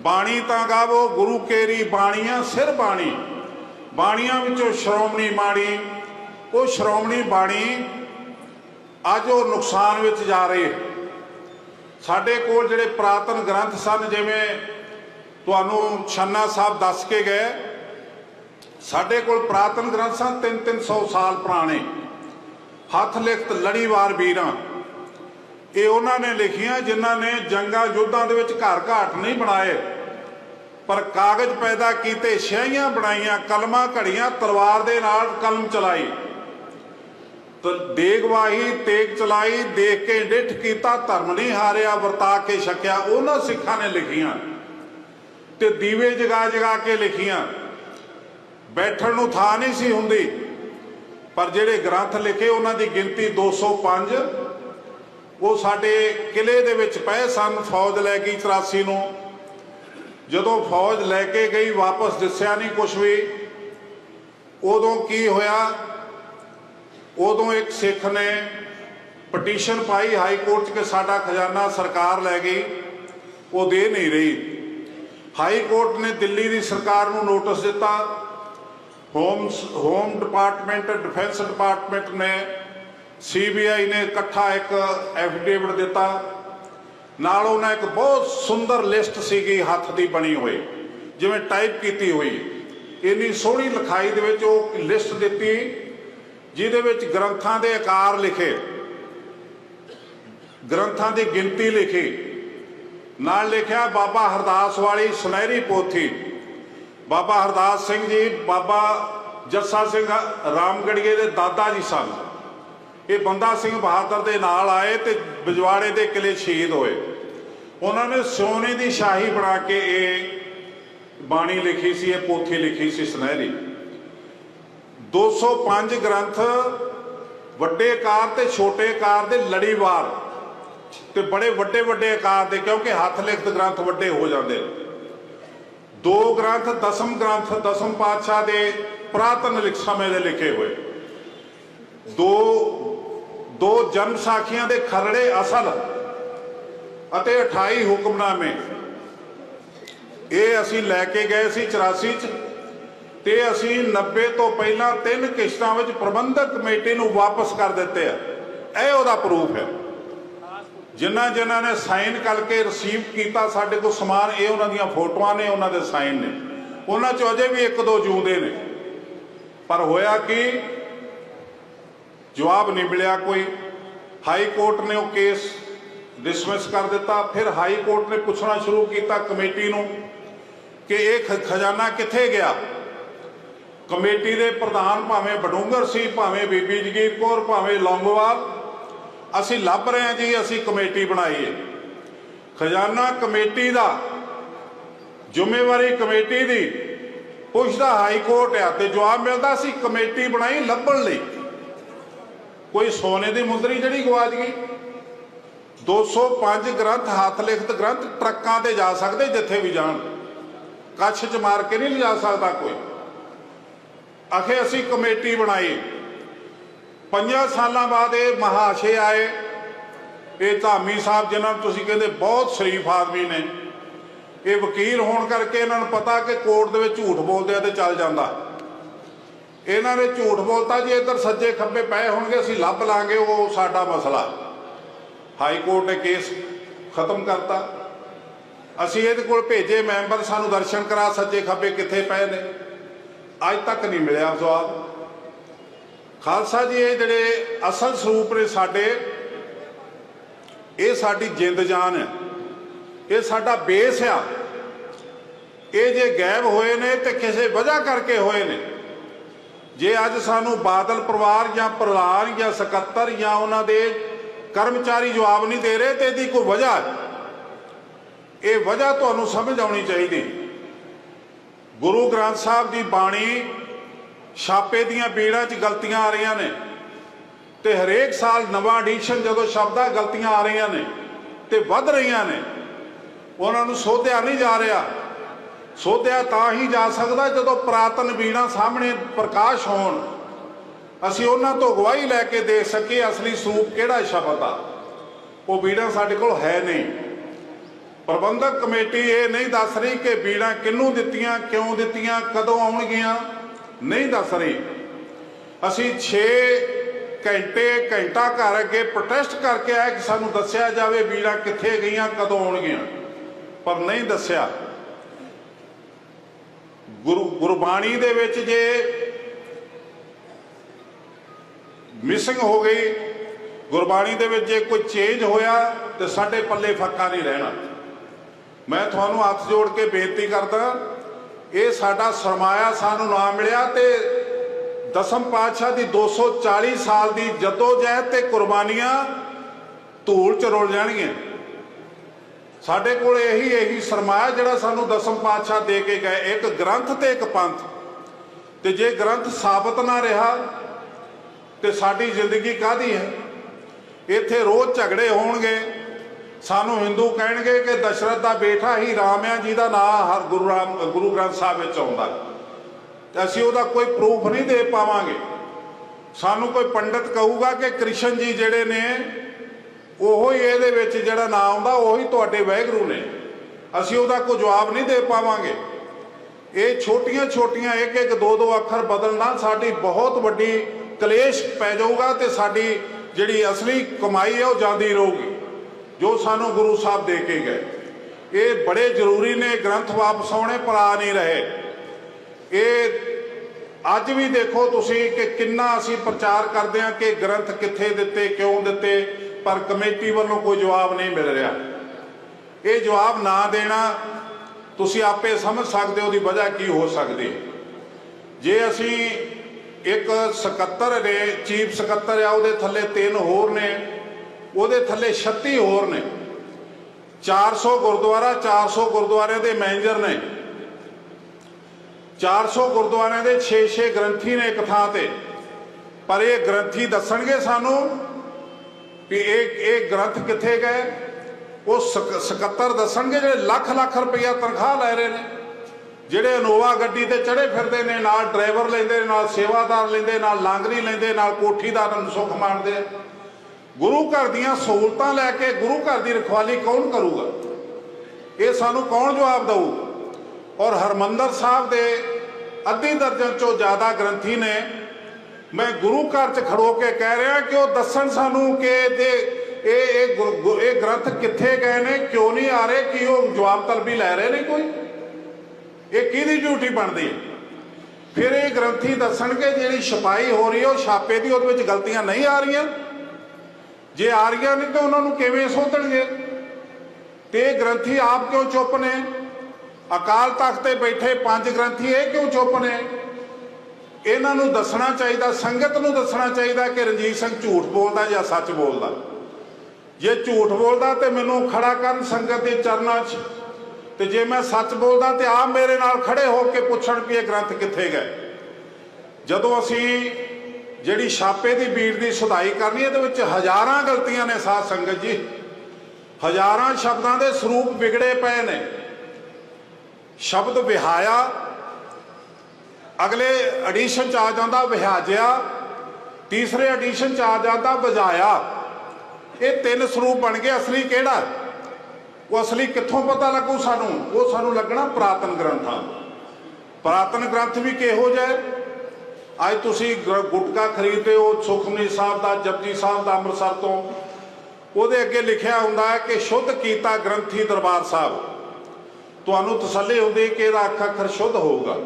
ਬਾਣੀ ਤਾਂ ਗਾਵੋ, ਗੁਰੂ ਕੇਰੀ ਬਾਣੀਆਂ, ਸਿਰ ਬਾਣੀ। ਬਾਣੀਆਂ ਵਿੱਚੋਂ ਸ਼੍ਰੋਮਣੀ ਬਾਣੀ, ਉਹ ਸ਼੍ਰੋਮਣੀ ਬਾਣੀ ਅੱਜ ਉਹ ਨੁਕਸਾਨ ਵਿੱਚ ਜਾ ਰਹੀ ਸਾਡੇ ਕੋਲ ਜਿਹੜੇ ਪ੍ਰਾਤਨ ਗ੍ਰੰਥ ਸਨ, ਜਿਵੇਂ ਤੁਹਾਨੂੰ ਛੰਨਾ ਸਾਹਿਬ ਦੱਸ ਕੇ ਗਏ, ਸਾਡੇ ਕੋਲ ਪ੍ਰਾਤਨ ਗ੍ਰੰਥ ਸਨ 3-300 ਸਾਲ ਪੁਰਾਣੇ। ਹੱਥ ਲਿਖਤ ਲੜੀਵਾਰ ਵੀਰਾਂ। ਇਹ ਉਹਨਾਂ ਨੇ ਲਿਖੀਆਂ ਜਿਨ੍ਹਾਂ ਨੇ ਜੰਗਾਂ ਯੁੱਧਾਂ ਦੇ ਵਿੱਚ ਘਰ ਘਾਟ ਨਹੀਂ ਬਣਾਏ, ਪਰ ਕਾਗਜ਼ ਪੈਦਾ ਕੀਤੇ ਸਿਆਹੀਆਂ ਬਣਾਈਆਂ, ਕਲਮਾਂ ਘੜੀਆਂ, ਤਲਵਾਰ ਦੇ ਨਾਲ ਕਲਮ ਚਲਾਈ। ਤ ਦੇਗਵਾਹੀ ਤੇਗ ਚਲਾਈ, ਦੇਖ ਕੇ ਡਿੱਠ ਕੀਤਾ, ਧਰਮ ਨਹੀਂ ਹਾਰਿਆ, ਵਰਤਾ ਕੇ ਛਕਿਆ, ਉਹਨਾਂ ਸਿੱਖਾਂ ਨੇ ਲਿਖੀਆਂ ਤੇ ਦੀਵੇ ਜਗਾ ਜਗਾ ਕੇ ਲਿਖੀਆਂ। ਬੈਠਣ ਨੂੰ ਥਾਂ ਨਹੀਂ ਸੀ ਹੁੰਦੀ, ਪਰ ਜਿਹੜੇ ਗ੍ਰੰਥ ਲਿਖੇ, ਉਹਨਾਂ ਦੀ ਗਿਣਤੀ 205 ਉਹ ਸਾਡੇ ਕਿਲੇ ਦੇ ਵਿੱਚ ਪਏ ਸਨ ਫੌਜ ਲੈ ਗਈ 84 ਨੂੰ। ਜਦੋਂ ਫੌਜ ਲੈ ਕੇ ਗਈ, ਵਾਪਸ ਦਿਸਿਆ ਨਹੀਂ ਕੁਝ ਵੀ। ਉਦੋਂ ਕੀ ਹੋਇਆ? ਉਦੋਂ ਇੱਕ ਸਿੱਖ ਨੇ ਪਟੀਸ਼ਨ ਪਾਈ, ਹਾਈ ਕੋਰਟ 'ਚ ਕਿ ਸਾਡਾ ਖਜ਼ਾਨਾ ਸਰਕਾਰ ਲੈ ਗਈ। ਉਹ ਦੇ ਨਹੀਂ ਰਹੀ। ਹਾਈ ਕੋਰਟ ਨੇ ਦਿੱਲੀ ਦੀ ਸਰਕਾਰ ਨੂੰ ਨੋਟਿਸ ਦਿੱਤਾ। Home home department, defence department ਨੇ ਸੀਬੀਆਈ ਨੇ ਇਕੱਠਾ ਇੱਕ ਐਫੀਡੇਵਿਟ ਦਿੱਤਾ। ਨਾਲ ਉਹਨਾਂ ਇੱਕ ਬਹੁਤ ਸੁੰਦਰ ਲਿਸਟ ਸੀਗੀ, ਹੱਥ ਦੀ ਬਣੀ ਹੋਈ, ਜਿਵੇਂ ਟਾਈਪ ਕੀਤੀ ਹੋਈ। ਇੰਨੀ ਸੋਹਣੀ ਲਿਖਾਈ ਦੇ ਵਿੱਚ ਉਹ ਲਿਸਟ ਦਿੱਤੀ, ਜਿਹਦੇ ਵਿੱਚ ਗ੍ਰੰਥਾਂ ਦੇ ਆਕਾਰ ਲਿਖੇ, ਗ੍ਰੰਥਾਂ ਦੀ ਗਿਣਤੀ ਲਿਖੀ। ਨਾਲ ਲਿਖਿਆ, ਬਾਬਾ ਹਰਦਾਸ ਵਾਲੀ ਸੁਨਹਿਰੀ ਪੋਥੀ। ਬਾਬਾ ਹਰਦਾਸ ਸਿੰਘ ਜੀ, ਬਾਬਾ ਜੱਸਾ ਸਿੰਘ ਰਾਮਗੜੀਏ ਦੇ ਦਾਦਾ ਜੀ ਸਨ। ਇਹ ਬੰਦਾ ਸਿੰਘ ਬਹਾਦਰ ਦੇ ਨਾਲ ਆਏ ਤੇ ਬਜਵਾੜੇ ਦੇ ਕਿਲੇ ਸ਼ਹੀਦ ਹੋਏ। ਉਹਨਾਂ ਨੇ ਸੋਨੇ ਦੀ ਸ਼ਾਹੀ ਬਣਾ ਕੇ ਇਹ ਬਾਣੀ ਲਿਖੀ ਸੀ, ਇਹ ਪੋਥੀ ਲਿਖੀ ਸੀ ਸੁਨਹਿਰੀ। 205 ਗ੍ਰੰਥ, ਵੱਡੇ ਆਕਾਰ ਤੇ ਛੋਟੇ ਆਕਾਰ ਦੇ ਲੜੀਵਾਰ ਤੇ ਬੜੇ ਵੱਡੇ ਵੱਡੇ ਆਕਾਰ ਦੇ, ਕਿਉਂਕਿ ਹੱਥ ਲਿਖਤ ਗ੍ਰੰਥ ਵੱਡੇ ਹੋ ਜਾਂਦੇ। ਦੋ ਗ੍ਰੰਥ, ਦਸਮ ਗ੍ਰੰਥ, ਦਸਮ ਪਾਤਸ਼ਾਹ ਦੇ ਪ੍ਰਾਤਨ ਲਿਖ, ਸਮੇਂ ਦੇ ਲਿਖੇ ਹੋਏ। ਦੋ ਦੋ ਜਨਮ ਸਾਖੀਆਂ ਦੇ ਖਰੜੇ ਅਸਲ ਅਤੇ 28 ਹੁਕਮਨਾਮੇ। ਇਹ ਅਸੀਂ ਲੈ ਕੇ ਗਏ ਸੀ 84 ਚ ਤੇ ਅਸੀਂ 90 ਤੋਂ ਪਹਿਲਾਂ ਤਿੰਨ ਕਿਸ਼ਤਾਂ ਵਿੱਚ ਪ੍ਰਬੰਧਕ ਕਮੇਟੀ ਨੂੰ ਵਾਪਸ ਕਰ ਦਿੱਤੇ ਆ। ਇਹ ਉਹਦਾ ਪ੍ਰੂਫ ਹੈ। ਜਿਨ੍ਹਾਂ ਜਿਨ੍ਹਾਂ ਨੇ ਸਾਈਨ ਕਰਕੇ ਰਿਸੀਵ ਕੀਤਾ, ਸਾਡੇ ਕੋਲ ਸਮਾਨ ਇਹ ਉਹਨਾਂ ਦੀਆਂ ਫੋਟੋਆਂ ਨੇ, ਉਹਨਾਂ ਦੇ ਸਾਈਨ ਨੇ। ਉਹਨਾਂ ਚੋਂ ਅਜੇ ਵੀ ਇੱਕ ਦੋ ਜੂੰਦੇ ਨੇ। ਪਰ ਹੋਇਆ ਕਿ ਜਵਾਬ ਨਹੀਂ ਮਿਲਿਆ ਕੋਈ। ਹਾਈ ਕੋਰਟ ਨੇ ਉਹ ਕੇਸ ਡਿਸਮਿਸ ਕਰ ਦਿੱਤਾ। ਫਿਰ ਹਾਈ ਕੋਰਟ ਨੇ ਪੁੱਛਣਾ ਸ਼ੁਰੂ ਕੀਤਾ ਕਮੇਟੀ ਨੂੰ ਕਿ ਇਹ ਖਜ਼ਾਨਾ ਕਿੱਥੇ ਗਿਆ? ਕਮੇਟੀ ਦੇ ਪ੍ਰਧਾਨ ਭਾਵੇਂ ਬਡੂੰਗਰ ਸੀ, ਭਾਵੇਂ ਬੀਬੀ ਜਗੀਰ ਕੌਰ, ਭਾਵੇਂ ਲੌਂਗੋਵਾਲ, ਅਸੀਂ ਲੱਭ ਰਹੇ ਹਾਂ ਜੀ, ਅਸੀਂ ਕਮੇਟੀ ਬਣਾਈ ਹੈ। ਖਜ਼ਾਨਾ ਕਮੇਟੀ ਦਾ, ਜ਼ਿੰਮੇਵਾਰੀ ਕਮੇਟੀ ਦੀ, ਪੁੱਛਦਾ ਹਾਈ ਕੋਰਟ ਆ ਤੇ ਜਵਾਬ ਮਿਲਦਾ ਸੀ ਕਮੇਟੀ ਬਣਾਈ ਲੱਭਣ ਲਈ। ਕੋਈ ਸੋਨੇ ਦੀ ਮੁੰਦਰੀ ਜਿਹੜੀ ਗਵਾਚ ਗਈ? 205 ਗ੍ਰੰਥ, ਹੱਥ ਲਿਖਤ ਗ੍ਰੰਥ ਟਰੱਕਾਂ ਤੇ ਜਾ ਸਕਦੇ ਜਿੱਥੇ ਵੀ ਜਾਣ। ਕੱਛ ਚ ਮਾਰ ਕੇ ਨਹੀਂ ਲਿਜਾ ਸਕਦਾ ਕੋਈ। ਆਖੇ ਅਸੀਂ ਕਮੇਟੀ ਬਣਾਈ। ਪੰਜਾਂ ਸਾਲਾਂ ਬਾਅਦ ਇਹ ਮਹਾਸ਼ੇ ਆਏ। ਇਹ ਧਾਮੀ ਸਾਹਿਬ ਜਿਨ੍ਹਾਂ ਨੂੰ ਤੁਸੀਂ ਕਹਿੰਦੇ ਬਹੁਤ ਸ਼ਰੀਫ ਆਦਮੀ ਨੇ। ਇਹ ਵਕੀਲ ਹੋਣ ਕਰਕੇ ਇਹਨਾਂ ਨੂੰ ਪਤਾ ਕਿ ਕੋਰਟ ਦੇ ਵਿੱਚ ਝੂਠ ਬੋਲਦੇ ਆ ਤੇ ਚੱਲ ਜਾਂਦਾ। ਇਹਨਾਂ ਨੇ ਝੂਠ ਬੋਲਤਾ ਜੀ, ਇੱਧਰ ਸੱਜੇ ਖੱਬੇ ਪਏ ਹੋਣਗੇ, ਅਸੀਂ ਲੱਭ ਲਾਂਗੇ, ਉਹ ਸਾਡਾ ਮਸਲਾ। ਹਾਈ ਕੋਰਟ ਨੇ ਕੇਸ ਖਤਮ ਕਰਤਾ। ਅਸੀਂ ਇਹਦੇ ਕੋਲ ਭੇਜੇ ਮੈਂਬਰ, ਸਾਨੂੰ ਦਰਸ਼ਨ ਕਰਾ, ਸੱਜੇ ਖੱਬੇ ਕਿੱਥੇ ਪਏ ਨੇ? ਅੱਜ ਤੱਕ ਨਹੀਂ ਮਿਲਿਆ ਜਵਾਬ। ਖਾਲਸਾ ਜੀ, ਇਹ ਜਿਹੜੇ ਅਸਲ ਸਰੂਪ ਨੇ ਸਾਡੇ, ਇਹ ਸਾਡੀ ਜਿੰਦ ਜਾਨ ਹੈ। ਇਹ ਸਾਡਾ ਬੇਸ ਆ। ਇਹ ਜੇ ਗਾਇਬ ਹੋਏ ਨੇ ਤੇ ਕਿਸੇ ਵਜ੍ਹਾ ਕਰਕੇ ਹੋਏ ਨੇ ਜੇ ਅੱਜ ਸਾਨੂੰ ਬਾਦਲ ਪਰਿਵਾਰ ਜਾਂ ਪ੍ਰਧਾਨ ਜਾਂ ਸਕੱਤਰ ਜਾਂ ਉਹਨਾਂ ਦੇ ਕਰਮਚਾਰੀ ਜਵਾਬ ਨਹੀਂ ਦੇ ਰਹੇ ਤੇ ਇਹਦੀ ਕੋਈ ਵਜ੍ਹਾ ਹੈ? ਇਹ ਵਜ੍ਹਾ ਤੁਹਾਨੂੰ ਸਮਝ ਆਉਣੀ ਚਾਹੀਦੀ। ਗੁਰੂ ਗ੍ਰੰਥ ਸਾਹਿਬ ਦੀ ਬਾਣੀ ਛਾਪੇ ਦੀਆਂ ਬੀੜਾਂ 'ਚ ਗਲਤੀਆਂ ਆ ਰਹੀਆਂ ਨੇ ਤੇ ਹਰੇਕ ਸਾਲ ਨਵਾਂ ਐਡੀਸ਼ਨ ਜਦੋਂ ਸ਼ਬਦਾਂ ਗਲਤੀਆਂ ਆ ਰਹੀਆਂ ਨੇ ਤੇ ਵੱਧ ਰਹੀਆਂ ਨੇ, ਉਹਨਾਂ ਨੂੰ ਸੋਧਿਆ ਨਹੀਂ ਜਾ ਰਿਹਾ। ਸੋਧਿਆ ਤਾਂ ਹੀ ਜਾ ਸਕਦਾ ਜਦੋਂ ਪ੍ਰਾਤਨ ਬੀੜਾਂ ਸਾਹਮਣੇ ਪ੍ਰਕਾਸ਼ ਹੋਣ। ਅਸੀਂ ਉਹਨਾਂ ਤੋਂ ਗਵਾਹੀ ਲੈ ਕੇ ਦੇ ਸਕੀਏ ਅਸਲੀ ਸਰੂਪ ਕਿਹੜਾ ਸ਼ਬਦ ਆ? ਉਹ ਬੀੜਾਂ ਸਾਡੇ ਕੋਲ ਹੈ ਨਹੀਂ। ਪ੍ਰਬੰਧਕ ਕਮੇਟੀ ਇਹ ਨਹੀਂ ਦੱਸ ਰਹੀ ਕਿ ਬੀੜਾਂ ਕਿਹਨੂੰ ਦਿੱਤੀਆਂ, ਕਿਉਂ ਦਿੱਤੀਆਂ, ਕਦੋਂ ਆਉਣਗੀਆਂ। ਨਹੀਂ ਦੱਸ ਰਹੀ। ਅਸੀਂ 6 ਘੰਟੇ, ਘੰਟਾ ਘਰ ਅੱਗੇ ਪ੍ਰੋਟੈਸਟ ਕਰਕੇ ਆਏ ਕਿ ਸਾਨੂੰ ਦੱਸਿਆ ਜਾਵੇ ਬੀੜਾਂ ਕਿੱਥੇ ਗਈਆਂ, ਕਦੋਂ ਆਉਣਗੀਆਂ। ਪਰ ਨਹੀਂ ਦੱਸਿਆ। ਗੁਰੂ ਗੁਰਬਾਣੀ ਦੇ ਵਿੱਚ ਜੇ ਮਿਸਿੰਗ ਹੋ ਗਈ, ਗੁਰਬਾਣੀ ਦੇ ਵਿੱਚ ਜੇ ਕੋਈ ਚੇਂਜ ਹੋਇਆ, ਤੇ ਸਾਡੇ ਪੱਲੇ ਫੱਕਾ ਨਹੀਂ ਰਹਿਣਾ। ਮੈਂ ਤੁਹਾਨੂੰ ਹੱਥ ਜੋੜ ਕੇ ਬੇਨਤੀ ਕਰਦਾ, ਇਹ ਸਾਡਾ ਸਰਮਾਇਆ ਸਾਨੂੰ ਨਾ ਮਿਲਿਆ ਤੇ ਦਸਮ ਪਾਤਸ਼ਾਹ ਦੀ 240 ਸਾਲ ਦੀ ਜਦੋਜਹਿਦ ਤੇ ਕੁਰਬਾਨੀਆਂ ਧੂਲ ਚ ਰੁਲ ਜਾਣਗੀਆਂ। ਸਾਡੇ ਕੋਲ ਇਹੀ ਇਹੀ ਸਰਮਾਇਆ ਜਿਹੜਾ ਸਾਨੂੰ ਦਸਮ ਪਾਤਸ਼ਾਹ ਦੇ ਕੇ ਗਏ। ਇੱਕ ਗ੍ਰੰਥ ਤੇ ਇੱਕ ਪੰਥ। ਤੇ ਜੇ ਗ੍ਰੰਥ ਸਾਬਤ ਨਾ ਰਿਹਾ, ਤੇ ਸਾਡੀ ਜ਼ਿੰਦਗੀ ਕਾਦੀ ਹੈ? ਇੱਥੇ ਰੋਜ਼ ਝਗੜੇ ਹੋਣਗੇ। ਸਾਨੂੰ ਹਿੰਦੂ ਕਹਿਣਗੇ ਕਿ ਦਸ਼ਰਥ ਦਾ ਬੇਟਾ ਹੀ ਰਾਮ ਆ ਜਿਹਦਾ ਨਾਮ ਹਰ ਗੁਰੂ ਰਾਮ, ਗੁਰੂ ਗ੍ਰੰਥ ਸਾਹਿਬ ਵਿੱਚ ਆਉਂਦਾ ਤੇ ਅਸੀਂ ਉਹਦਾ ਕੋਈ ਪ੍ਰੂਫ ਨਹੀਂ ਦੇ ਪਾਵਾਂਗੇ। ਸਾਨੂੰ ਕੋਈ ਪੰਡਤ ਕਹੂਗਾ ਕਿ ਕ੍ਰਿਸ਼ਨ ਜੀ ਜਿਹੜੇ ਨੇ ਉਹੋ ਹੀ ਇਹਦੇ ਵਿੱਚ ਜਿਹੜਾ ਨਾਂ ਆਉਂਦਾ ਉਹੀ ਤੁਹਾਡੇ ਵਾਹਿਗੁਰੂ ਨੇ। ਅਸੀਂ ਉਹਦਾ ਕੋਈ ਜਵਾਬ ਨਹੀਂ ਦੇ ਪਾਵਾਂਗੇ। ਇਹ ਛੋਟੀਆਂ ਛੋਟੀਆਂ ਇੱਕ ਇੱਕ ਦੋ ਦੋ ਅੱਖਰ ਬਦਲਣਾ ਸਾਡੀ ਬਹੁਤ ਵੱਡੀ ਕਲੇਸ਼ ਪੈ ਜਾਊਗਾ ਤੇ ਸਾਡੀ ਜਿਹੜੀ ਅਸਲੀ ਕਮਾਈ ਹੈ, ਉਹ ਜਾਂਦੀ ਰਹੂਗੀ, ਜੋ ਸਾਨੂੰ ਗੁਰੂ ਸਾਹਿਬ ਦੇ ਕੇ ਗਏ। ਇਹ ਬੜੇ ਜ਼ਰੂਰੀ ਨੇ, ਗ੍ਰੰਥ ਵਾਪਸ ਆਉਣੇ ਪਰ ਆ ਨਹੀਂ ਰਹੇ। ਇਹ ਅੱਜ ਵੀ ਦੇਖੋ ਤੁਸੀਂ ਕਿ ਕਿੰਨਾ ਅਸੀਂ ਪ੍ਰਚਾਰ ਕਰਦੇ ਹਾਂ ਕਿ ਗ੍ਰੰਥ ਕਿੱਥੇ ਦਿੱਤੇ, ਕਿਉਂ ਦਿੱਤੇ ਪਰ ਕਮੇਟੀ ਵੱਲੋਂ ਕੋਈ ਜਵਾਬ ਨਹੀਂ ਮਿਲ ਰਿਹਾ। ਇਹ ਜਵਾਬ ਨਾ ਦੇਣਾ, ਤੁਸੀਂ ਆਪੇ ਸਮਝ ਸਕਦੇ ਹੋ ਉਹਦੀ ਵਜ੍ਹਾ ਕੀ ਹੋ ਸਕਦੀ ਜੇ ਅਸੀਂ ਇੱਕ ਸਕੱਤਰ ਨੇ, ਚੀਫ ਸਕੱਤਰ ਆ, ਉਹਦੇ ਥੱਲੇ ਤਿੰਨ ਹੋਰ ਨੇ, ਉਹਦੇ ਥੱਲੇ 36 ਹੋਰ ਨੇ। 400 ਗੁਰਦੁਆਰਾ 400 ਗੁਰਦੁਆਰਿਆਂ ਦੇ ਮੈਨੇਜਰ ਨੇ। 400 ਗੁਰਦੁਆਰਿਆਂ ਦੇ 6-6 ਗ੍ਰੰਥੀ ਨੇ ਇੱਕ ਥਾਂ ਤੇ। ਪਰ ਇਹ ਗ੍ਰੰਥੀ ਦੱਸਣਗੇ ਸਾਨੂੰ ਵੀ ਇਹ ਇਹ ਗ੍ਰੰਥ ਕਿੱਥੇ ਗਏ? ਉਹ ਸਕੱਤਰ ਦੱਸਣਗੇ ਜਿਹੜੇ ਲੱਖ ਲੱਖ ਰੁਪਈਆ ਤਨਖਾਹ ਲੈ ਰਹੇ ਨੇ, ਜਿਹੜੇ ਇਨੋਵਾ ਗੱਡੀ ਤੇ ਚੜੇ ਫਿਰਦੇ ਨੇ, ਨਾਲ ਡਰਾਈਵਰ ਲੈਂਦੇ ਨੇ, ਨਾਲ ਸੇਵਾਦਾਰ ਲੈਂਦੇ, ਨਾਲ ਲਾਂਗਰੀ ਲੈਂਦੇ, ਨਾਲ ਕੋਠੀਦਾਰ ਨੂੰ ਸੁੱਖ ਮਾਣਦੇ ਗੁਰੂ ਘਰ ਦੀਆਂ ਸਹੂਲਤਾਂ ਲੈ ਕੇ ਗੁਰੂ ਘਰ ਦੀ ਰਖਵਾਲੀ ਕੌਣ ਕਰੂਗਾ? ਇਹ ਸਾਨੂੰ ਕੌਣ ਜਵਾਬ ਦਊ? ਔਰ ਹਰਮੰਦਰ ਸਾਹਿਬ ਦੇ ਅੱਧੀ ਦਰਜਨ ਚੋਂ ਜ਼ਿਆਦਾ ਗ੍ਰੰਥੀ ਨੇ ਮੈਂ ਗੁਰੂ ਘਰ 'ਚ ਖੜੋ ਕੇ ਕਹਿ ਰਿਹਾ ਕਿ ਉਹ ਦੱਸਣ ਸਾਨੂੰ ਕਿ ਇਹਦੇ ਇਹ ਇਹ ਇਹ ਗ੍ਰੰਥ ਕਿੱਥੇ ਗਏ ਨੇ, ਕਿਉਂ ਨਹੀਂ ਆ ਰਹੇ, ਕਿ ਉਹ ਜਵਾਬ ਤਲਬੀ ਲੈ ਰਹੇ ਨੇ ਕੋਈ? ਇਹ ਕਿਹਦੀ ਡਿਊਟੀ ਬਣਦੀ ਹੈ? ਫਿਰ ਇਹ ਗ੍ਰੰਥੀ ਦੱਸਣਗੇ, ਜਿਹੜੀ ਛਪਾਈ ਹੋ ਰਹੀ ਹੈ, ਉਹ ਛਾਪੇ ਦੀ ਉਹਦੇ ਵਿੱਚ ਗਲਤੀਆਂ ਨਹੀਂ ਆ ਰਹੀਆਂ। ਜੇ ਆ ਰਹੀਆਂ ਨੇ ਤਾਂ ਉਹਨਾਂ ਨੂੰ ਕਿਵੇਂ ਸੋਧਣਗੇ? ਤੇ ਇਹ ਗ੍ਰੰਥੀ ਆਪ ਕਿਉਂ ਚੁੱਪ ਨੇ? ਅਕਾਲ ਤਖਤ ਤੇ ਬੈਠੇ ਪੰਜ ਗ੍ਰੰਥੀ ਇਹ ਕਿਉਂ ਚੁੱਪ ਨੇ? ਇਹਨਾਂ ਨੂੰ ਦੱਸਣਾ ਚਾਹੀਦਾ, ਸੰਗਤ ਨੂੰ ਦੱਸਣਾ ਚਾਹੀਦਾ ਕਿ ਰਣਜੀਤ ਸਿੰਘ ਝੂਠ ਬੋਲਦਾ ਜਾਂ ਸੱਚ ਬੋਲਦਾ। ਜੇ ਝੂਠ ਬੋਲਦਾ ਤੇ ਮੈਨੂੰ ਖੜਾ ਕਰਨ ਸੰਗਤ ਦੇ ਚਰਨਾਂ 'ਚ। ਤੇ ਜੇ ਮੈਂ ਸੱਚ ਬੋਲਦਾ ਤੇ ਆਪ ਮੇਰੇ ਨਾਲ ਖੜੇ ਹੋ ਕੇ ਪੁੱਛਣ ਕਿ ਇਹ ਗ੍ਰੰਥ ਕਿੱਥੇ ਗਏ। ਜਦੋਂ ਅਸੀਂ ਜਿਹੜੀ ਛਾਪੇ ਦੀ ਬੀੜ ਦੀ ਸੁਧਾਈ ਕਰਨੀ, ਇਹਦੇ ਵਿੱਚ ਹਜ਼ਾਰਾਂ ਗਲਤੀਆਂ ਨੇ ਸਾਧ ਸੰਗਤ ਜੀ। ਹਜ਼ਾਰਾਂ ਸ਼ਬਦਾਂ ਦੇ ਸਰੂਪ ਵਿਗੜੇ ਪਏ ਨੇ। ਸ਼ਬਦ ਵਿਹਾਇਆ ਅਗਲੇ ਐਡੀਸ਼ਨ ਚ ਆ ਜਾਂਦਾ ਵਿਹਾਜਿਆ, ਤੀਸਰੇ ਐਡੀਸ਼ਨ ਚ ਆ ਜਾਂਦਾ ਵਜਾਇਆ। ਇਹ ਤਿੰਨ ਸਰੂਪ ਬਣ ਗਏ, ਅਸਲੀ ਕਿਹੜਾ? ਉਹ ਅਸਲੀ ਕਿੱਥੋਂ ਪਤਾ ਲੱਗੂ ਸਾਨੂੰ? ਉਹ ਸਾਨੂੰ ਲੱਗਣਾ ਪ੍ਰਾਤਨ ਗ੍ਰੰਥਾਂ ਪ੍ਰਾਤਨ ਗ੍ਰੰਥ ਵੀ ਕਿਹੋ ਜਿਹੇ ਅੱਜ ਤੁਸੀਂ ਗ੍ਰ- ਗੁਟਕਾ ਖਰੀਦਦੇ ਹੋ, ਸੁਖਮਨੀ ਸਾਹਿਬ ਦਾ, ਜਪਜੀ ਸਾਹਿਬ ਦਾ ਅੰਮ੍ਰਿਤਸਰ ਤੋਂ। ਉਹਦੇ ਅੱਗੇ ਲਿਖਿਆ ਹੁੰਦਾ ਹੈ ਕਿ ਸ਼ੁੱਧ ਕੀਤਾ ਗ੍ਰੰਥੀ ਦਰਬਾਰ ਸਾਹਿਬ। ਤੁਹਾਨੂੰ ਤਸੱਲੀ ਹੁੰਦੀ ਕਿ ਇਹਦਾ ਅੱਖ ਅੱਖਰ ਸ਼ੁੱਧ ਹੋਊਗਾ।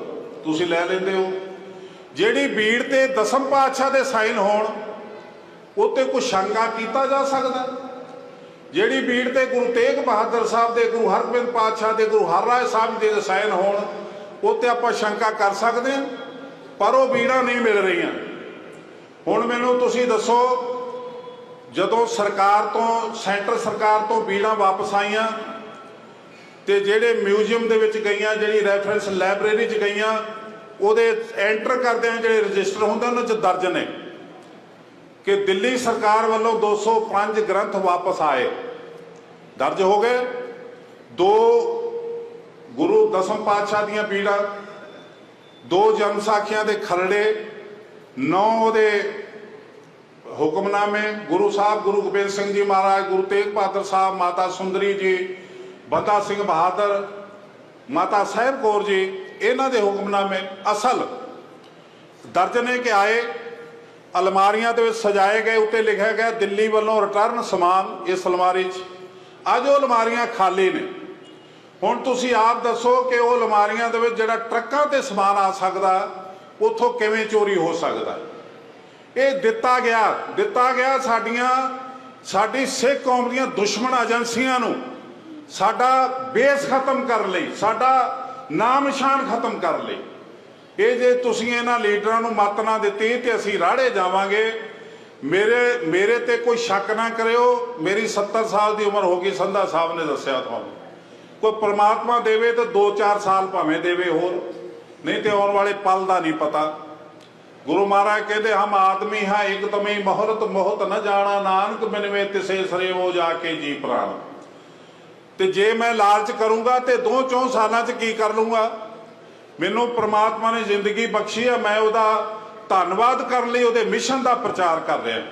ਤੁਸੀਂ ਲੈ ਲੈਂਦੇ ਹੋ। ਜਿਹੜੀ ਬੀੜ ਤੇ ਦਸਮ ਪਾਤਸ਼ਾਹ ਦੇ ਸਾਈਨ ਹੋਣ ਉਹ 'ਤੇ ਕੋਈ ਸ਼ੰਕਾ ਕੀਤਾ ਜਾ ਸਕਦਾ? ਜਿਹੜੀ ਬੀੜ ਤੇ ਗੁਰੂ ਤੇਗ ਬਹਾਦਰ ਸਾਹਿਬ ਦੇ, ਗੁਰੂ ਹਰਗੋਬਿੰਦ ਪਾਤਸ਼ਾਹ ਦੇ, ਗੁਰੂ ਹਰਰਾਏ ਸਾਹਿਬ ਦੇ ਸਾਈਨ ਹੋਣ ਉਹ 'ਤੇ ਆਪਾਂ ਸ਼ੰਕਾ ਕਰ ਸਕਦੇ ਹਾਂ, ਪਰ ਉਹ ਬੀੜਾਂ ਨਹੀਂ ਮਿਲ ਰਹੀਆਂ। ਹੁਣ ਮੈਨੂੰ ਤੁਸੀਂ ਦੱਸੋ, ਜਦੋਂ ਸਰਕਾਰ ਤੋਂ, ਸੈਂਟਰ ਸਰਕਾਰ ਤੋਂ ਬੀੜਾਂ ਵਾਪਸ ਆਈਆਂ ਤੇ ਜਿਹੜੇ ਮਿਊਜ਼ੀਅਮ ਦੇ ਵਿੱਚ ਗਈਆਂ, ਜਿਹੜੀ ਰੈਫਰੈਂਸ ਲਾਇਬ੍ਰੇਰੀ 'ਚ ਗਈਆਂ, ਉਹਦੇ ਐਂਟਰ ਕਰਦਿਆਂ ਜਿਹੜੇ ਰਜਿਸਟਰ ਹੁੰਦੇ, ਉਹਨਾਂ 'ਚ ਦਰਜ ਨੇ ਕਿ ਦਿੱਲੀ ਸਰਕਾਰ ਵੱਲੋਂ 205 ਗ੍ਰੰਥ ਵਾਪਸ ਆਏ। ਦਰਜ ਹੋ ਗਏ। ਦੋ ਗੁਰੂ ਦਸਮ ਪਾਤਸ਼ਾਹ ਦੀਆਂ ਪੀੜਾਂ, ਦੋ ਜਨਮ ਸਾਖੀਆਂ ਦੇ ਖਰੜੇ, ਨੌ ਉਹਦੇ ਹੁਕਮਨਾਮੇ, ਗੁਰੂ ਸਾਹਿਬ, ਗੁਰੂ ਗੋਬਿੰਦ ਸਿੰਘ ਜੀ ਮਹਾਰਾਜ, ਗੁਰੂ ਤੇਗ ਬਹਾਦਰ ਸਾਹਿਬ, ਮਾਤਾ ਸੁੰਦਰੀ ਜੀ ਬੰਦਾ ਸਿੰਘ ਬਹਾਦਰ, ਮਾਤਾ ਸਾਹਿਬ ਕੌਰ ਜੀ, ਇਹਨਾਂ ਦੇ ਹੁਕਮਨਾਮੇ ਅਸਲ ਦਰਜ ਨੇ ਕਿ ਆਏ, ਅਲਮਾਰੀਆਂ ਦੇ ਵਿੱਚ ਸਜਾਏ ਗਏ, ਉੱਤੇ ਲਿਖਿਆ ਗਿਆ, ਦਿੱਲੀ ਵੱਲੋਂ ਰਿਟਰਨ ਸਮਾਨ ਇਸ ਅਲਮਾਰੀ 'ਚ। ਅੱਜ ਉਹ ਅਲਮਾਰੀਆਂ ਖਾਲੀ ਨੇ। ਹੁਣ ਤੁਸੀਂ ਆਪ ਦੱਸੋ ਕਿ ਉਹ ਅਲਮਾਰੀਆਂ ਦੇ ਵਿੱਚ ਜਿਹੜਾ ਟਰੱਕਾਂ ਤੇ ਸਮਾਨ ਆ ਸਕਦਾ, ਉੱਥੋਂ ਕਿਵੇਂ ਚੋਰੀ ਹੋ ਸਕਦਾ? ਇਹ ਦਿੱਤਾ ਗਿਆ ਦਿੱਤਾ ਗਿਆ ਸਾਡੀਆਂ, ਸਾਡੀ ਸਿੱਖ ਕੌਮ ਦੀਆਂ ਦੁਸ਼ਮਣ ਏਜੰਸੀਆਂ ਨੂੰ। ਸਾਡਾ ਬੇਸ ਖਤਮ ਕਰਨ ਲਈ, ਸਾਡਾ ਨਾਮ ਨਿਸ਼ਾਨ ਖਤਮ ਕਰ ਲਈ। ਇਹ ਜੇ ਤੁਸੀਂ ਇਹਨਾਂ ਲੀਡਰਾਂ ਨੂੰ ਮੱਤ ਨਾ ਦਿੱਤੀ ਤੇ ਅਸੀਂ ਰਾੜੇ ਜਾਵਾਂਗੇ। ਮੇਰੇ ਮੇਰੇ ਤੇ ਕੋਈ ਸ਼ੱਕ ਨਾ ਕਰਿਓ, ਮੇਰੀ 70 ਸਾਲ ਦੀ ਉਮਰ ਹੋ ਗਈ, ਸੰਧਾ ਸਾਹਿਬ ਨੇ ਦੱਸਿਆ ਤੁਹਾਨੂੰ। ਕੋਈ ਪ੍ਰਮਾਤਮਾ ਦੇਵੇ ਤਾਂ 2-4 ਸਾਲ ਭਾਵੇਂ ਦੇਵੇ ਹੋਰ, ਨਹੀਂ ਤੇ ਆਉਣ ਵਾਲੇ ਪਲ ਦਾ ਨਹੀਂ ਪਤਾ। ਗੁਰੂ ਮਹਾਰਾਜ ਕਹਿੰਦੇ, ਹਮ ਆਦਮੀ ਹਾਂ, ਇਕ ਤਮੇ ਮਹਰਤ ਮੋਹਤ ਨ ਜਾਣਾ, ਨਾਨਕ ਬਿਨਵੇ ਤਿਸੇ ਸਰੇਵੋ ਜਾ ਕੇ ਜੀ ਪ੍ਰਾਣ। ਤੇ ਜੇ ਮੈਂ ਲਾਲਚ ਕਰੂੰਗਾ ਤੇ ਦੋ ਚੌਂ ਸਾਲਾਂ 'ਚ ਕੀ ਕਰ ਲੂੰਗਾ? ਮੈਨੂੰ ਪ੍ਰਮਾਤਮਾ ਨੇ ਜ਼ਿੰਦਗੀ ਬਖਸ਼ੀ ਹੈ ਮੈਂ ਉਹਦਾ ਧੰਨਵਾਦ ਕਰਨ ਲਈ ਉਹਦੇ ਮਿਸ਼ਨ ਦਾ ਪ੍ਰਚਾਰ ਕਰ ਰਿਹਾ।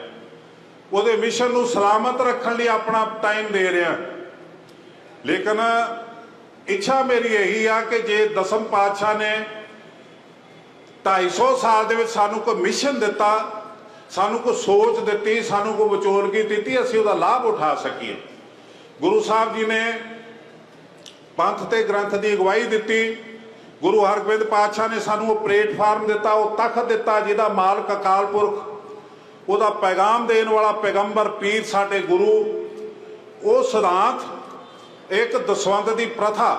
ਉਹਦੇ ਮਿਸ਼ਨ ਨੂੰ ਸਲਾਮਤ ਰੱਖਣ ਲਈ ਆਪਣਾ ਟਾਈਮ ਦੇ ਰਿਹਾ। ਲੇਕਿਨ ਇੱਛਾ ਮੇਰੀ ਇਹੀ ਆ ਕਿ ਜੇ ਦਸਮ ਪਾਤਸ਼ਾਹ ਨੇ 250 ਸਾਲ ਦੇ ਵਿੱਚ ਸਾਨੂੰ ਕੋਈ ਮਿਸ਼ਨ ਦਿੱਤਾ, ਸਾਨੂੰ ਕੋਈ ਸੋਚ ਦਿੱਤੀ, ਸਾਨੂੰ ਕੋਈ ਵਿਚੋਲਗੀ ਦਿੱਤੀ, ਅਸੀਂ ਉਹਦਾ ਲਾਭ ਉਠਾ ਸਕੀਏ। ਗੁਰੂ ਸਾਹਿਬ ਜੀ ਨੇ ਪੰਥ ਤੇ ਗ੍ਰੰਥ ਦੀ ਅਗਵਾਈ ਦਿੱਤੀ। ਗੁਰੂ ਹਰਗੋਬਿੰਦ ਪਾਤਸ਼ਾਹ ਨੇ ਸਾਨੂੰ ਉਹ ਪਲੇਟਫਾਰਮ ਦਿੱਤਾ, ਉਹ ਤਖਤ ਦਿੱਤਾ ਜਿਹਦਾ ਮਾਲਕ ਅਕਾਲ ਪੁਰਖ, ਉਹਦਾ ਪੈਗਾਮ ਦੇਣ ਵਾਲਾ ਪੈਗੰਬਰ ਪੀਰ ਸਾਡੇ ਗੁਰੂ, ਉਹ ਸਿਧਾਂਤ ਇੱਕ ਦਸਵੰਦ ਦੀ ਪ੍ਰਥਾ,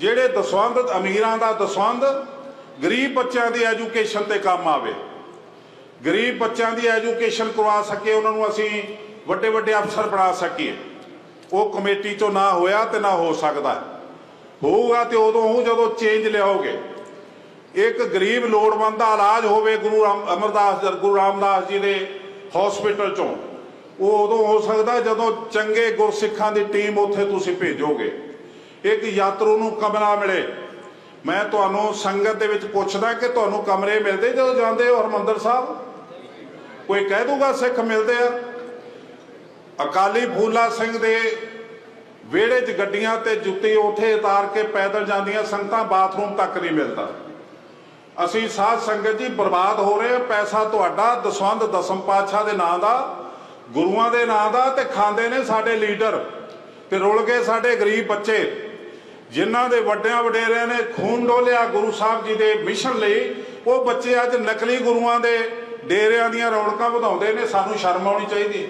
ਜਿਹੜੇ ਦਸਵੰਦ ਅਮੀਰਾਂ ਦਾ ਦਸਵੰਦ ਗਰੀਬ ਬੱਚਿਆਂ ਦੀ ਐਜੂਕੇਸ਼ਨ ਤੇ ਕੰਮ ਆਵੇ। ਗਰੀਬ ਬੱਚਿਆਂ ਦੀ ਐਜੂਕੇਸ਼ਨ ਕਰਵਾ ਸਕੀਏ, ਉਹਨਾਂ ਨੂੰ ਅਸੀਂ ਵੱਡੇ ਵੱਡੇ ਅਫਸਰ ਬਣਾ ਸਕੀਏ। ਉਹ ਕਮੇਟੀ ਚੋਂ ਨਾ ਹੋਇਆ ਤੇ ਨਾ ਹੋ ਸਕਦਾ। ਹੋਊਗਾ ਤੇ ਉਦੋਂ ਹੋਊ ਜਦੋਂ ਚੇਂਜ ਲਿਆਓਗੇ। ਇੱਕ ਗਰੀਬ ਲੋੜਵੰਦ ਦਾ ਇਲਾਜ ਹੋਵੇ ਗੁਰੂ ਰਾਮ, ਅਮਰਦਾਸ ਗੁਰੂ ਰਾਮਦਾਸ ਜੀ ਦੇ ਹਸਪੀਟਲ ਚੋਂ। ਉਹ ਉਦੋਂ ਹੋ ਸਕਦਾ ਜਦੋਂ ਚੰਗੇ ਗੁਰਸਿੱਖਾਂ ਦੀ ਟੀਮ ਉੱਥੇ ਤੁਸੀਂ ਭੇਜੋਗੇ। ਇੱਕ ਯਾਤਰੂ ਨੂੰ ਕਮਰਾ ਮਿਲੇ। ਮੈਂ ਤੁਹਾਨੂੰ ਸੰਗਤ ਦੇ ਵਿੱਚ ਪੁੱਛਦਾ ਕਿ ਤੁਹਾਨੂੰ ਕਮਰੇ ਮਿਲਦੇ ਜਦੋਂ ਜਾਂਦੇ ਹੋ ਹਰਮੰਦਰ ਸਾਹਿਬ? ਕੋਈ ਕਹਿ ਦੂਗਾ ਸਿੱਖ ਮਿਲਦੇ ਆ? ਅਕਾਲੀ ਫੂਲਾ ਸਿੰਘ ਦੇ ਵਿਹੜੇ 'ਚ ਗੱਡੀਆਂ ਤੇ ਜੁੱਤੀ ਉੱਥੇ ਉਤਾਰ ਕੇ ਪੈਦਲ ਜਾਂਦੀਆਂ ਸੰਗਤਾਂ ਬਾਥਰੂਮ ਤੱਕ ਨਹੀਂ ਮਿਲਦਾ। ਅਸੀਂ ਸਾਧ ਸੰਗਤ ਜੀ ਬਰਬਾਦ ਹੋ ਰਹੇ ਪੈਸਾ ਤੁਹਾਡਾ ਦਸਵੰਦ ਦਸਮ ਪਾਤਸ਼ਾਹ ਦੇ ਨਾਂ ਦਾ, ਗੁਰੂਆਂ ਦੇ ਨਾਂ ਦਾ ਤੇ ਖਾਂਦੇ ਨੇ ਸਾਡੇ ਲੀਡਰ ਤੇ ਰੁਲ ਗਏ ਸਾਡੇ ਗਰੀਬ ਬੱਚੇ, ਜਿਨ੍ਹਾਂ ਦੇ ਵੱਡਿਆਂ ਵਡੇਰਿਆਂ ਨੇ ਖੂਨ ਡੋਲਿਆ ਗੁਰੂ ਸਾਹਿਬ ਜੀ ਦੇ ਮਿਸ਼ਨ ਲਈ, ਉਹ ਬੱਚੇ ਅੱਜ ਨਕਲੀ ਗੁਰੂਆਂ ਦੇ ਡੇਰਿਆਂ ਦੀਆਂ ਰੌਣਕਾਂ ਵਧਾਉਂਦੇ ਨੇ, ਸਾਨੂੰ ਸ਼ਰਮ ਆਉਣੀ ਚਾਹੀਦੀ।